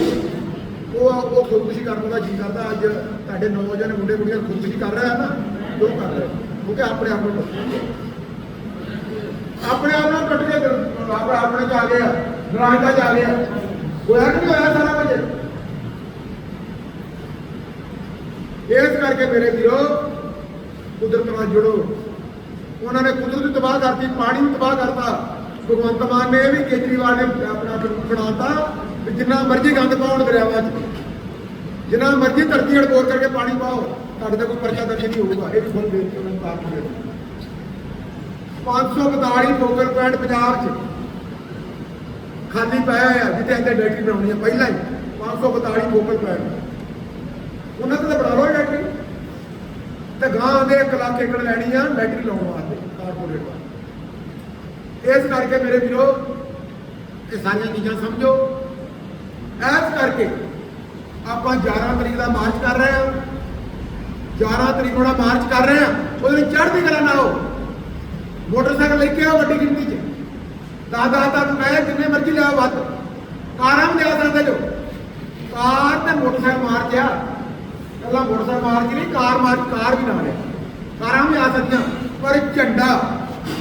ਉਹ ਉਹ ਖੁਦਕੁਸ਼ੀ ਕਰਨ ਦਾ ਜੀ ਕਰਦਾ। ਅੱਜ ਤੁਹਾਡੇ ਨੌਜਵਾਨ ਮੁੰਡੇ ਕੁੜੀਆਂ ਖੁਦਕੁਸ਼ੀ ਕਰ ਰਿਹਾ ਨਾ ਜੋ ਕਰ ਰਹੇ ਕਿਉਂਕਿ ਆਪਣੇ ਆਪ ਨੂੰ ਆਪਣੇ ਆਪ ਨਾਲ ਕੱਟ ਕੇ ਆਪਣੇ ਆਪਣੇ ਚ ਆ ਗਿਆ ਦਰਾਜਾ ਚ ਆ ਗਿਆ ਹੋਇਆ ਕਿ ਹੋਇਆ ਸਾਰਾ ਕੁਝ? ਇਸ ਕਰਕੇ ਮੇਰੇ ਵੀਰੋ, ਕੁਦਰਤ ਨਾਲ ਜੁੜੋ। ਉਹਨਾਂ ਨੇ ਕੁਦਰਤ ਤਬਾਹ ਕਰਤੀ, ਪਾਣੀ ਨੂੰ ਤਬਾਹ ਕਰਤਾ। ਭਗਵੰਤ ਮਾਨ ਨੇ ਵੀ ਕੇਜਰੀਵਾਲ ਨੇ ਆਪਣਾ ਬਣਾਤਾ ਵੀ ਜਿੰਨਾ ਮਰਜ਼ੀ ਗੰਦ ਪਾਉਣ ਦਰਿਆਵਾਂ 'ਚ। ਜਿੰਨਾ ਮਰਜ਼ੀ ਧਰਤੀ ਹੜਬੋਰ ਕਰਕੇ ਪਾਣੀ ਪਾਓ। ਤੁਹਾਡੇ ਤੇ ਕੋਈ ਪਰਚਾ ਦਰਜ ਨਹੀਂ ਹੋਊਗਾ, ਇਹ ਵੀ ਖੁਦ ਦੇ ਕੇ ਉਹਨਾਂ ਨੂੰ ਕਾਫੀ 542 ਫੋਕਲ ਪੁਆਇੰਟ ਪੰਜਾਬ 'ਚ ਖਾਲੀ ਪਿਆ ਹੋਇਆ, ਜਿੱਥੇ ਅੰਦਰ ਡੈਟਰੀ ਬਣਾਉਣੀ ਹੈ ਪਹਿਲਾਂ ਹੀ 542 ਫੋਕਲ ਪੁਆਇੰਟ। ਉਹਨਾਂ ਤੇ ਤਾਂ ਬਣਾ ਲਓ ਡੈਟਰੀ ਤੇ ਗਾਂ ਦੇ 1 ਲੱਖ ਏਕੜ ਲੈਣੀ ਆ ਬੈਟਰੀ ਲਾਉਣ ਵਾਸਤੇ, ਕਾਰਪੋਰੇਟ ਵਾਸਤੇ। ਇਸ ਕਰਕੇ ਮੇਰੇ ਵੀਰੋ, ਇਹ ਸਾਰੀਆਂ ਚੀਜ਼ਾਂ ਸਮਝੋ। ਐਸ ਕਰਕੇ ਆਪਾਂ 11 ਤਰੀਕ ਦਾ ਮਾਰਚ ਕਰ ਰਹੇ ਹਾਂ 11 ਤਰੀਕ ਨੂੰ ਮਾਰਚ ਕਰ ਰਹੇ ਹਾਂ। ਉਹਦੇ ਵਿੱਚ ਚੜ੍ਹਦੀ ਕਲਾ ਨਾ ਹੋ ਮੋਟਰਸਾਈਕਲ ਲੈ ਕੇ ਆਓ ਵੱਡੀ ਗਿਣਤੀ 'ਚ। ਦਾਦਾ ਤੱਕ ਮੈਂ ਜਿੰਨੇ ਮਰਜ਼ੀ ਲਿਆਓ ਵੱਧ। ਕਾਰਾਂ ਵੀ ਲਿਆ ਸਕਦੇ ਜੋ। ਕਾਰ ਤੇ ਮੋਟਰਸਾਈਕਲ ਮਾਰਚ ਆ। ਕੱਲਾ ਮੋਟਰਸਾਈਕਲ ਮਾਰਚ ਨਹੀਂ, ਕਾਰ ਮਾਰਚ ਕਾਰ ਵੀ ਨਾਲ ਰਿਹਾ ਕਾਰਾਂ ਵੀ ਆ ਸਕਦੀਆਂ, ਪਰ ਝੰਡਾ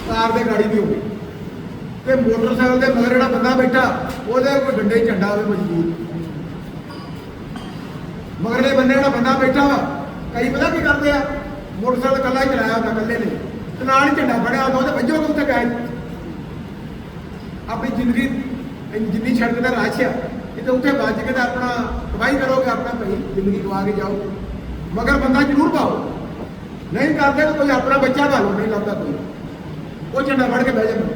ਕਾਰ ਦੇ ਗਾੜੀ ਦੀ ਹੋਵੇ। ਤੇ ਮੋਟਰਸਾਈਕਲ ਦੇ ਮਗਰ ਜਿਹੜਾ ਬੰਦਾ ਬੈਠਾ, ਉਹਦੇ ਕੋਈ ਡੰਡੇ ਝੰਡਾ ਹੋਵੇ ਮਜ਼ਬੂਤ। ਮਗਰਲੇ ਬੰਦੇ ਜਿਹੜਾ ਬੰਦਾ ਬੈਠਾ ਵਾ ਕਈ ਪਤਾ ਕੀ ਕਰਦੇ ਆ? ਮੋਟਰਸਾਈਕਲ ਇਕੱਲਾ ਹੀ ਚਲਾਇਆ ਹੁੰਦਾ ਇਕੱਲੇ ਨੇ। ਤੇ ਨਾਲ ਹੀ ਝੰਡਾ ਫੜਿਆ ਹੁੰਦਾ ਉਹਦੇ ਵੱਜੋ ਕਿੱਥੇ ਗਏ ਆਪਣੀ ਜ਼ਿੰਦਗੀ ਜਿੰਨੀ ਸੜਕ ਦਾ ਰਾਸ਼ ਆ। ਇਹ ਤਾਂ ਉੱਥੇ ਵੱਜ ਕੇ ਤਾਂ ਆਪਣਾ ਤਬਾਹੀ ਕਰੋਗੇ ਆਪਣਾ ਭਈ ਜ਼ਿੰਦਗੀ ਗਵਾ ਕੇ ਜਾਓ। ਮਗਰ ਬੰਦਾ ਜ਼ਰੂਰ ਪਾਓ। ਨਹੀਂ ਕਰਦੇ ਤਾਂ ਕੋਈ ਆਪਣਾ ਬੱਚਾ ਭਾਲੋ ਨਹੀਂ ਲੱਭਦਾ ਕੋਈ। ਉਹ ਝੰਡਾ ਫੜ ਕੇ ਬਹਿ ਜਾਂਦਾ।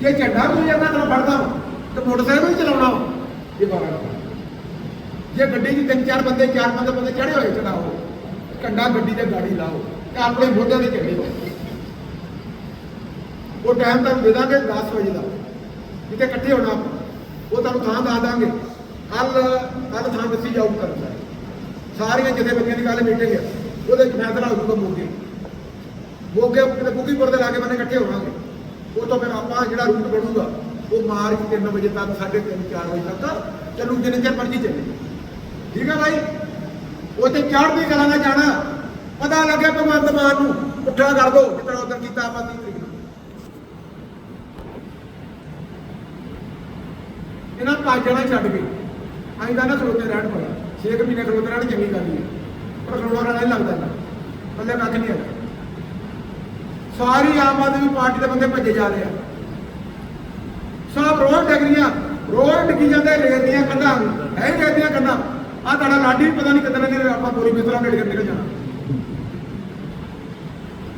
ਜੇ ਝੰਡਾ ਕੋਈ ਜਾਂਦਾ ਤਾਂ ਫੜਦਾ ਵਾ, ਤੇ ਮੋਟਰਸਾਈਕਲ ਵੀ ਚਲਾਉਣਾ ਇਹ ਬਾਰਾ ਜੇ ਗੱਡੀ 'ਚ ਤਿੰਨ ਚਾਰ ਬੰਦੇ ਚਾਰ ਪੰਜ ਬੰਦੇ ਚੜੇ ਹੋਏ ਚੜਾਓ ਕੰਡਾ ਗੱਡੀ ਤੇ ਗਾੜੀ ਲਾਓ ਤੇ ਆਪਣੇ ਮੋਢਿਆਂ ਤੇ ਝੰਡੇ ਲਾਓ। ਉਹ ਟਾਈਮ ਤੁਹਾਨੂੰ ਦੇ ਦਾਂਗੇ 10 ਵਜੇ ਦਾ। ਜਿੱਥੇ ਇਕੱਠੇ ਹੋਣਾ ਆਪਾਂ। ਉਹ ਤੁਹਾਨੂੰ ਥਾਂ ਦੱਸ ਦਾਂਗੇ। ਕੱਲ ਕੱਲ ਥਾਂ ਦੱਸੀ ਜਾਊ ਕਰਦਾ ਸਾਰੀਆਂ ਜਥੇਬੰਦੀਆਂ ਦੀ ਕੱਲ ਮੀਟਿੰਗ ਹੈ ਉਹਦੇ ਚ ਫੈਸਲਾ ਹੋ ਜਾਊਗਾ ਮੋਗੇ। ਮੋਗੇ ਕਿਤੇ ਬੁੱਕੀਪੁਰ ਦੇ ਲਾਗੇ ਬੰਨੇ ਇਕੱਠੇ ਹੋਵਾਂਗੇ ਉਹ ਤੋਂ ਫਿਰ ਆਪਾਂ ਜਿਹੜਾ ਰੂਟ ਬਣੂਗਾ, ਉਹ ਮਾਰਚ 3 ਵਜੇ ਤੱਕ 3:30 4 ਵਜੇ ਤੱਕ ਚੱਲੂ, ਜਿੰਨੇ ਚਿਰ ਮਰਜ਼ੀ ਚੱਲੇ। ਠੀਕ ਹੈ ਭਾਈ ਉੱਥੇ ਚੜ੍ਹਦੀ ਕਲਾ ਨਾਲ ਜਾਣਾ। ਪਤਾ ਲੱਗਿਆ ਭਗਵੰਤ ਮਾਨ ਨੂੰ। ਪੁੱਠਾ ਕਰ ਦੋ ਜਿੱਦਾਂ ਉਧਰ ਕੀਤਾ ਆਪਾਂ 30 ਤਰੀਕ ਨੂੰ ਇਹਨਾਂ ਪੰਜ ਜਣਾ ਛੱਡ ਕੇ ਅਸੀਂ ਤਾਂ ਨਾ ਖਲੋਤੇ ਰਹਿਣ ਪੜਾ 6 ਮਹੀਨੇ ਖਲੋਤੇ ਰਹਿਣ ਚੰਗੀ ਗੱਲ ਹੈ। ਪਰ ਖਲੋਣਾ ਰਹਿਣਾ ਨਹੀਂ ਲੱਗਦਾ ਇੰਨਾ। ਪੱਲੇ ਕੱਖ ਨਹੀਂ ਹੈਗਾ। ਸਾਰੀ ਆਮ ਆਦਮੀ ਪਾਰਟੀ ਦੇ ਬੰਦੇ ਭੱਜੇ ਜਾ ਰਹੇ ਆ। ਸਭ ਰੋਡ ਡਗਰੀਆਂ ਰੋਡ ਡਿੱਗੀ ਜਾਂਦੇ, ਰੇਤ ਦੀਆਂ ਕੰਧਾਂ ਹੈ ਰੇਤ ਦੀਆਂ ਕੰਧਾਂ। ਆ ਤੁਹਾਡਾ ਲਾਡੀ ਵੀ ਪਤਾ ਨਹੀਂ ਕਿਦਾਂ ਨੇ ਆਪਾਂ ਪੂਰੀ ਮਿਸਰਾਂ ਨੇੜੇ ਨਿਕਲ ਜਾਣਾ।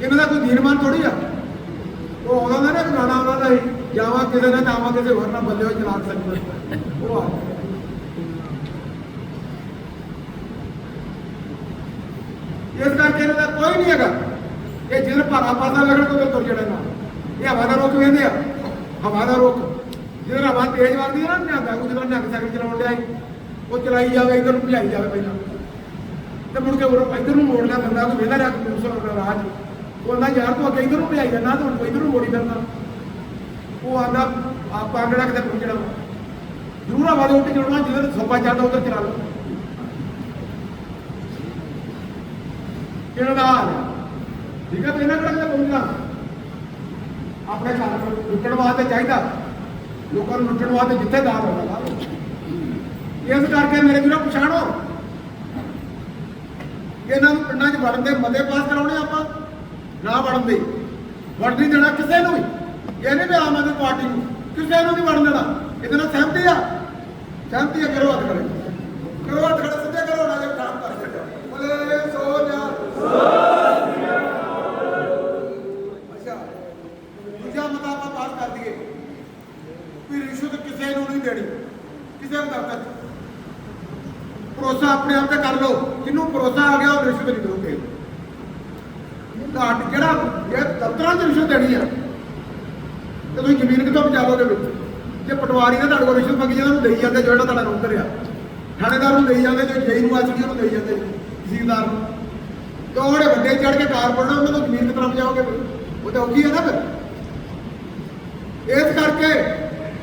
ਇਹਨਾਂ ਦਾ ਕੋਈ ਦੀਨਮਾਨ ਥੋੜੀ ਆ। ਉਹ ਆਉਂਦਾ ਨਾ ਇੱਕ ਗਾਣਾ ਉਹਨਾਂ ਦਾ ਹੀ ਜਾਵਾ ਕਿਸੇ ਨਾਲ ਜਾਵਾ ਕਿਸੇ ਹੋਰ ਨਾਲ ਬੱਲੇ ਹੋਏ ਚਲਾ ਸਕਦੇ ਉਹ ਆ ਇਸ ਕਰਕੇ ਇਹਨਾਂ ਦਾ ਕੋਈ ਨਹੀਂ ਹੈਗਾ। ਇਹ ਜਿਹਨੇ ਭਾਰਾ ਪਾਸਾ ਲੱਗਣ ਤੋਂ ਤੁਰ ਜਾਣਾ ਨਾ ਇਹ ਹਵਾ ਦਾ ਰੋਕ ਵੇਂਦੇ ਆ। ਹਵਾ ਦਾ ਰੋਕ ਜਿਹਦੇ ਹਵਾ ਤੇਜ਼ ਵਗਦੀ ਹੈ ਨਾ ਨਿਹੰਗਾ ਕੋ ਜਦੋਂ ਨਿਹੰਗ ਸਾਈਕਲ ਚਲਾਉਣ ਡਿਆ ਸੀ, ਉਹ ਚਲਾਈ ਜਾਵੇ, ਇਧਰ ਨੂੰ ਭਜਾਈ ਜਾਵੇ ਪਹਿਲਾਂ। ਤੇ ਮੁੜ ਕੇ ਉਹ ਇਧਰ ਨੂੰ ਮੋੜ ਲਿਆ ਬੰਦਾ ਕੋਈ ਵੇਲਾ ਰੱਖ ਪੁਲਿਸ ਵਾਲਾ ਰਾਜ। ਉਹ ਆਂਦਾ, ਯਾਰ, ਤੂੰ ਅੱਗੇ ਇਧਰ ਨੂੰ ਭਜਾਈ ਜਾਣਾ ਤੂੰ ਇਧਰ ਨੂੰ ਮੋੜੀ ਫਿਰਦਾ। ਉਹ ਆਂਦਾ, ਆਪਾਂ ਅੰਗੜਾ ਕਿਤੇ ਪਹੁੰਚਣਾ ਜ਼ਰੂਰ ਹਵਾ ਦੇ ਉੱਤੇ ਚੜਨਾ ਸੋਪਾ ਚੜਦਾ ਉਧਰ ਚਲਾ ਲਓ। ਇਹਨਾਂ ਹਾਲ ਠੀਕ ਹੈ ਤੇ ਇਹਨਾਂ ਕੋਲ ਕਿਤੇ ਪਹੁੰਚਣਾ ਆਪਣੇ ਘਰ ਨੂੰ ਲੁੱਟਣ ਵਾਸਤੇ ਚਾਹੀਦਾ। ਲੋਕਾਂ ਨੂੰ ਲੁੱਟਣ ਵਾਸਤੇ ਜਿੱਥੇ ਦਾਰ ਹੋਣਾ ਲਾ ਇਸ ਕਰਕੇ ਮੇਰੇ ਵੀਰੋ ਪਛਾਣੋ। ਇਹਨਾਂ ਨੂੰ ਪਿੰਡਾਂ 'ਚ ਵੜਨ ਦੇ ਮਤੇ ਪਾਸ ਕਰਾਉਣੇ ਆਪਾਂ, ਨਾ ਵੜਨ ਦੇ। ਵੜ ਨਹੀਂ ਦੇਣਾ ਕਿਸੇ ਨੂੰ ਵੀ। ਇਹ ਨਹੀਂ ਵੀ ਆਮ ਆਦਮੀ ਪਾਰਟੀ ਨੂੰ, ਕਿਸੇ ਨੂੰ ਨਹੀਂ ਵੜਨ ਦੇਣਾ। ਇਹਦੇ ਨਾਲ ਸਹਿਮਤੀ ਆ। ਸਹਿਮਤੀ ਆ, ਕਰੋ ਹੱਥ ਖੜੇ ਕਰੋ ਹੱਥ ਖੜੇ ਸਿੱਧੇ ਕਰੋ, ਨਾ ਜੇ ਕੰਮ ਕਰ ਛੱਡੋ। ਬੋਲੇ, ਸੋ ਨਿਆ ਅੱਛਾ, ਦੂਜਾ ਮਤਾ ਆਪਾਂ ਪਾਸ ਕਰ ਦਈਏ। ਵੀ ਰਿਸ਼ਵਤ ਕਿਸੇ ਨੂੰ ਨਹੀਂ ਦੇਣੀ। ਕਿਸੇ ਨੂੰ ਦਫ਼ਤਰ ਭਰੋਸਾ ਆਪਣੇ ਆਪ ਤੇ ਕਰ ਲਓ। ਜਿਹਨੂੰ ਭਰੋਸਾ ਆ ਗਿਆ ਉਹ ਰਿਸ਼ਵਤ ਨਹੀਂ ਦੋਗੇ ਤੁਹਾਡਾ ਜਿਹੜਾ ਇਹ ਦਫ਼ਤਰਾਂ 'ਚ ਰਿਸ਼ਵਤ ਦੇਣੀ ਆ। ਤੇ ਤੁਸੀਂ ਜ਼ਮੀਨ ਕਿੱਥੋਂ ਬਚਾ ਲੋਗੇ ਵਿੱਚ? ਜੇ ਪਟਵਾਰੀ ਨੇ ਤੁਹਾਡੇ ਕੋਲ ਰਿਸ਼ਵਤ ਮੰਗੀ ਜਾਂਦਾ, ਉਹਨੂੰ ਦੇਈ ਜਾਂਦੇ ਜਿਹੜਾ ਤੁਹਾਡਾ ਨੌਕਰ ਆ। ਥਾਣੇਦਾਰ ਨੂੰ ਦੇਈ ਜਾਂਦੇ, ਜੋ ਜੇਈ ਨੂੰ ਆਚੀ ਉਹਨੂੰ ਦੇਈ ਜਾਂਦੇ, ਤਹਿਸੀਲਦਾਰ ਨੂੰ। ਤੇ ਉਹ ਵੱਡੇ ਚੜ ਕੇ ਕਾਰ ਪੜਨਾ ਉਹਨਾਂ ਨੂੰ ਜ਼ਮੀਨ ਕਿੱਥੋਂ ਬਚਾਓਗੇ ਫਿਰ? ਉਹ ਤਾਂ ਔਖੀ ਹੈ ਨਾ ਫਿਰ। ਇਸ ਕਰਕੇ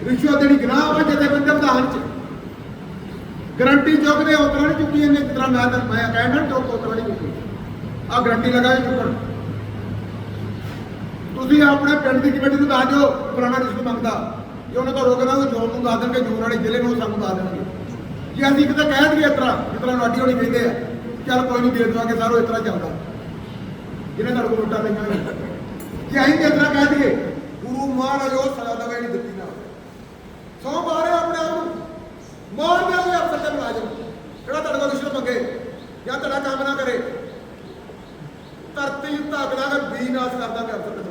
ਰਿਸ਼ਵਤ ਦੇਣੀ ਗੁਨਾਹ ਵਾ ਜਥੇਬੰਦੀ ਬੰਦੇ ਵਿਧਾਨ ਚ। ਗਰੰਟੀ ਚੁੱਕਦੇ ਉਤਰਾ ਨਹੀਂ ਚੁੱਕੀ ਇਹਨੇ, ਜਿਸ ਮੈਂ ਤਾਂ ਮੈਂ ਕਹਿਣਾ ਚੁੱਕ ਉਤਰਾ ਨਹੀਂ ਚੁੱਕੀ। ਆ ਗਰੰਟੀ ਲਗਾਏ ਚੁੱਕਣ। ਤੁਸੀਂ ਆਪਣੇ ਪਿੰਡ ਦੀ ਕਮੇਟੀ ਨੂੰ ਦੱਸ ਦਿਓ ਪੁਰਾਣਾ ਰਿਸ਼ਵਤ ਮੰਗਦਾ। ਜੇ ਉਹਨਾਂ ਤੋਂ ਰੋਕਦਾ ਉਹ ਜੋਰ ਨੂੰ ਦੱਸ ਦੇਣਗੇ, ਜੋਰ ਵਾਲੇ ਜ਼ਿਲ੍ਹੇ ਨੂੰ ਸਾਨੂੰ ਦੱਸ ਦੇਣਗੇ। ਜੇ ਅਸੀਂ ਕਿਤੇ ਕਹਿ ਦਈਏ ਇਸ ਤਰ੍ਹਾਂ, ਜਿਸ ਤਰ੍ਹਾਂ ਨਾਡੀ ਹੋਣੀ ਕਹਿੰਦੇ ਆ, ਚੱਲ ਕੋਈ ਨਹੀਂ ਦੇ ਦੇਵਾਂਗੇ ਸਾਰੋ, ਇਸ ਤਰ੍ਹਾਂ ਚੱਲਦਾ। ਜਿਹਨੇ ਨਾਲ ਵੋਟਾਂ ਲਈਆਂ ਜੇ ਅਸੀਂ ਇਸ ਤਰ੍ਹਾਂ ਕਹਿ ਦਈਏ, ਗੁਰੂ ਮਹਾਰਾਜ ਉਹ ਸਜ਼ਾ ਦਵੇ ਨਹੀਂ ਦਿੱਤੀ ਨਾ ਸੌ ਮਾਰੇ ਆਪਣੇ ਆਪ ਨੂੰ ਮਾਰ ਦਿਆਂਗੇ ਅਫਸਰ ਤੇ ਮੁਲਾਜ਼ਮ ਜਿਹੜਾ ਤੁਹਾਡੇ ਕੋਲ ਰਿਸ਼ਵਤ ਮੰਗੇ, ਜਾਂ ਤੁਹਾਡਾ ਕੰਮ ਨਾ ਕਰੇ, ਧਰਤੀ ਧਾਗਣਾ ਦਾਂਗੇ ਬੀ ਨਾਸ ਕਰ ਦਾਂਗੇ ਅਫਸਰ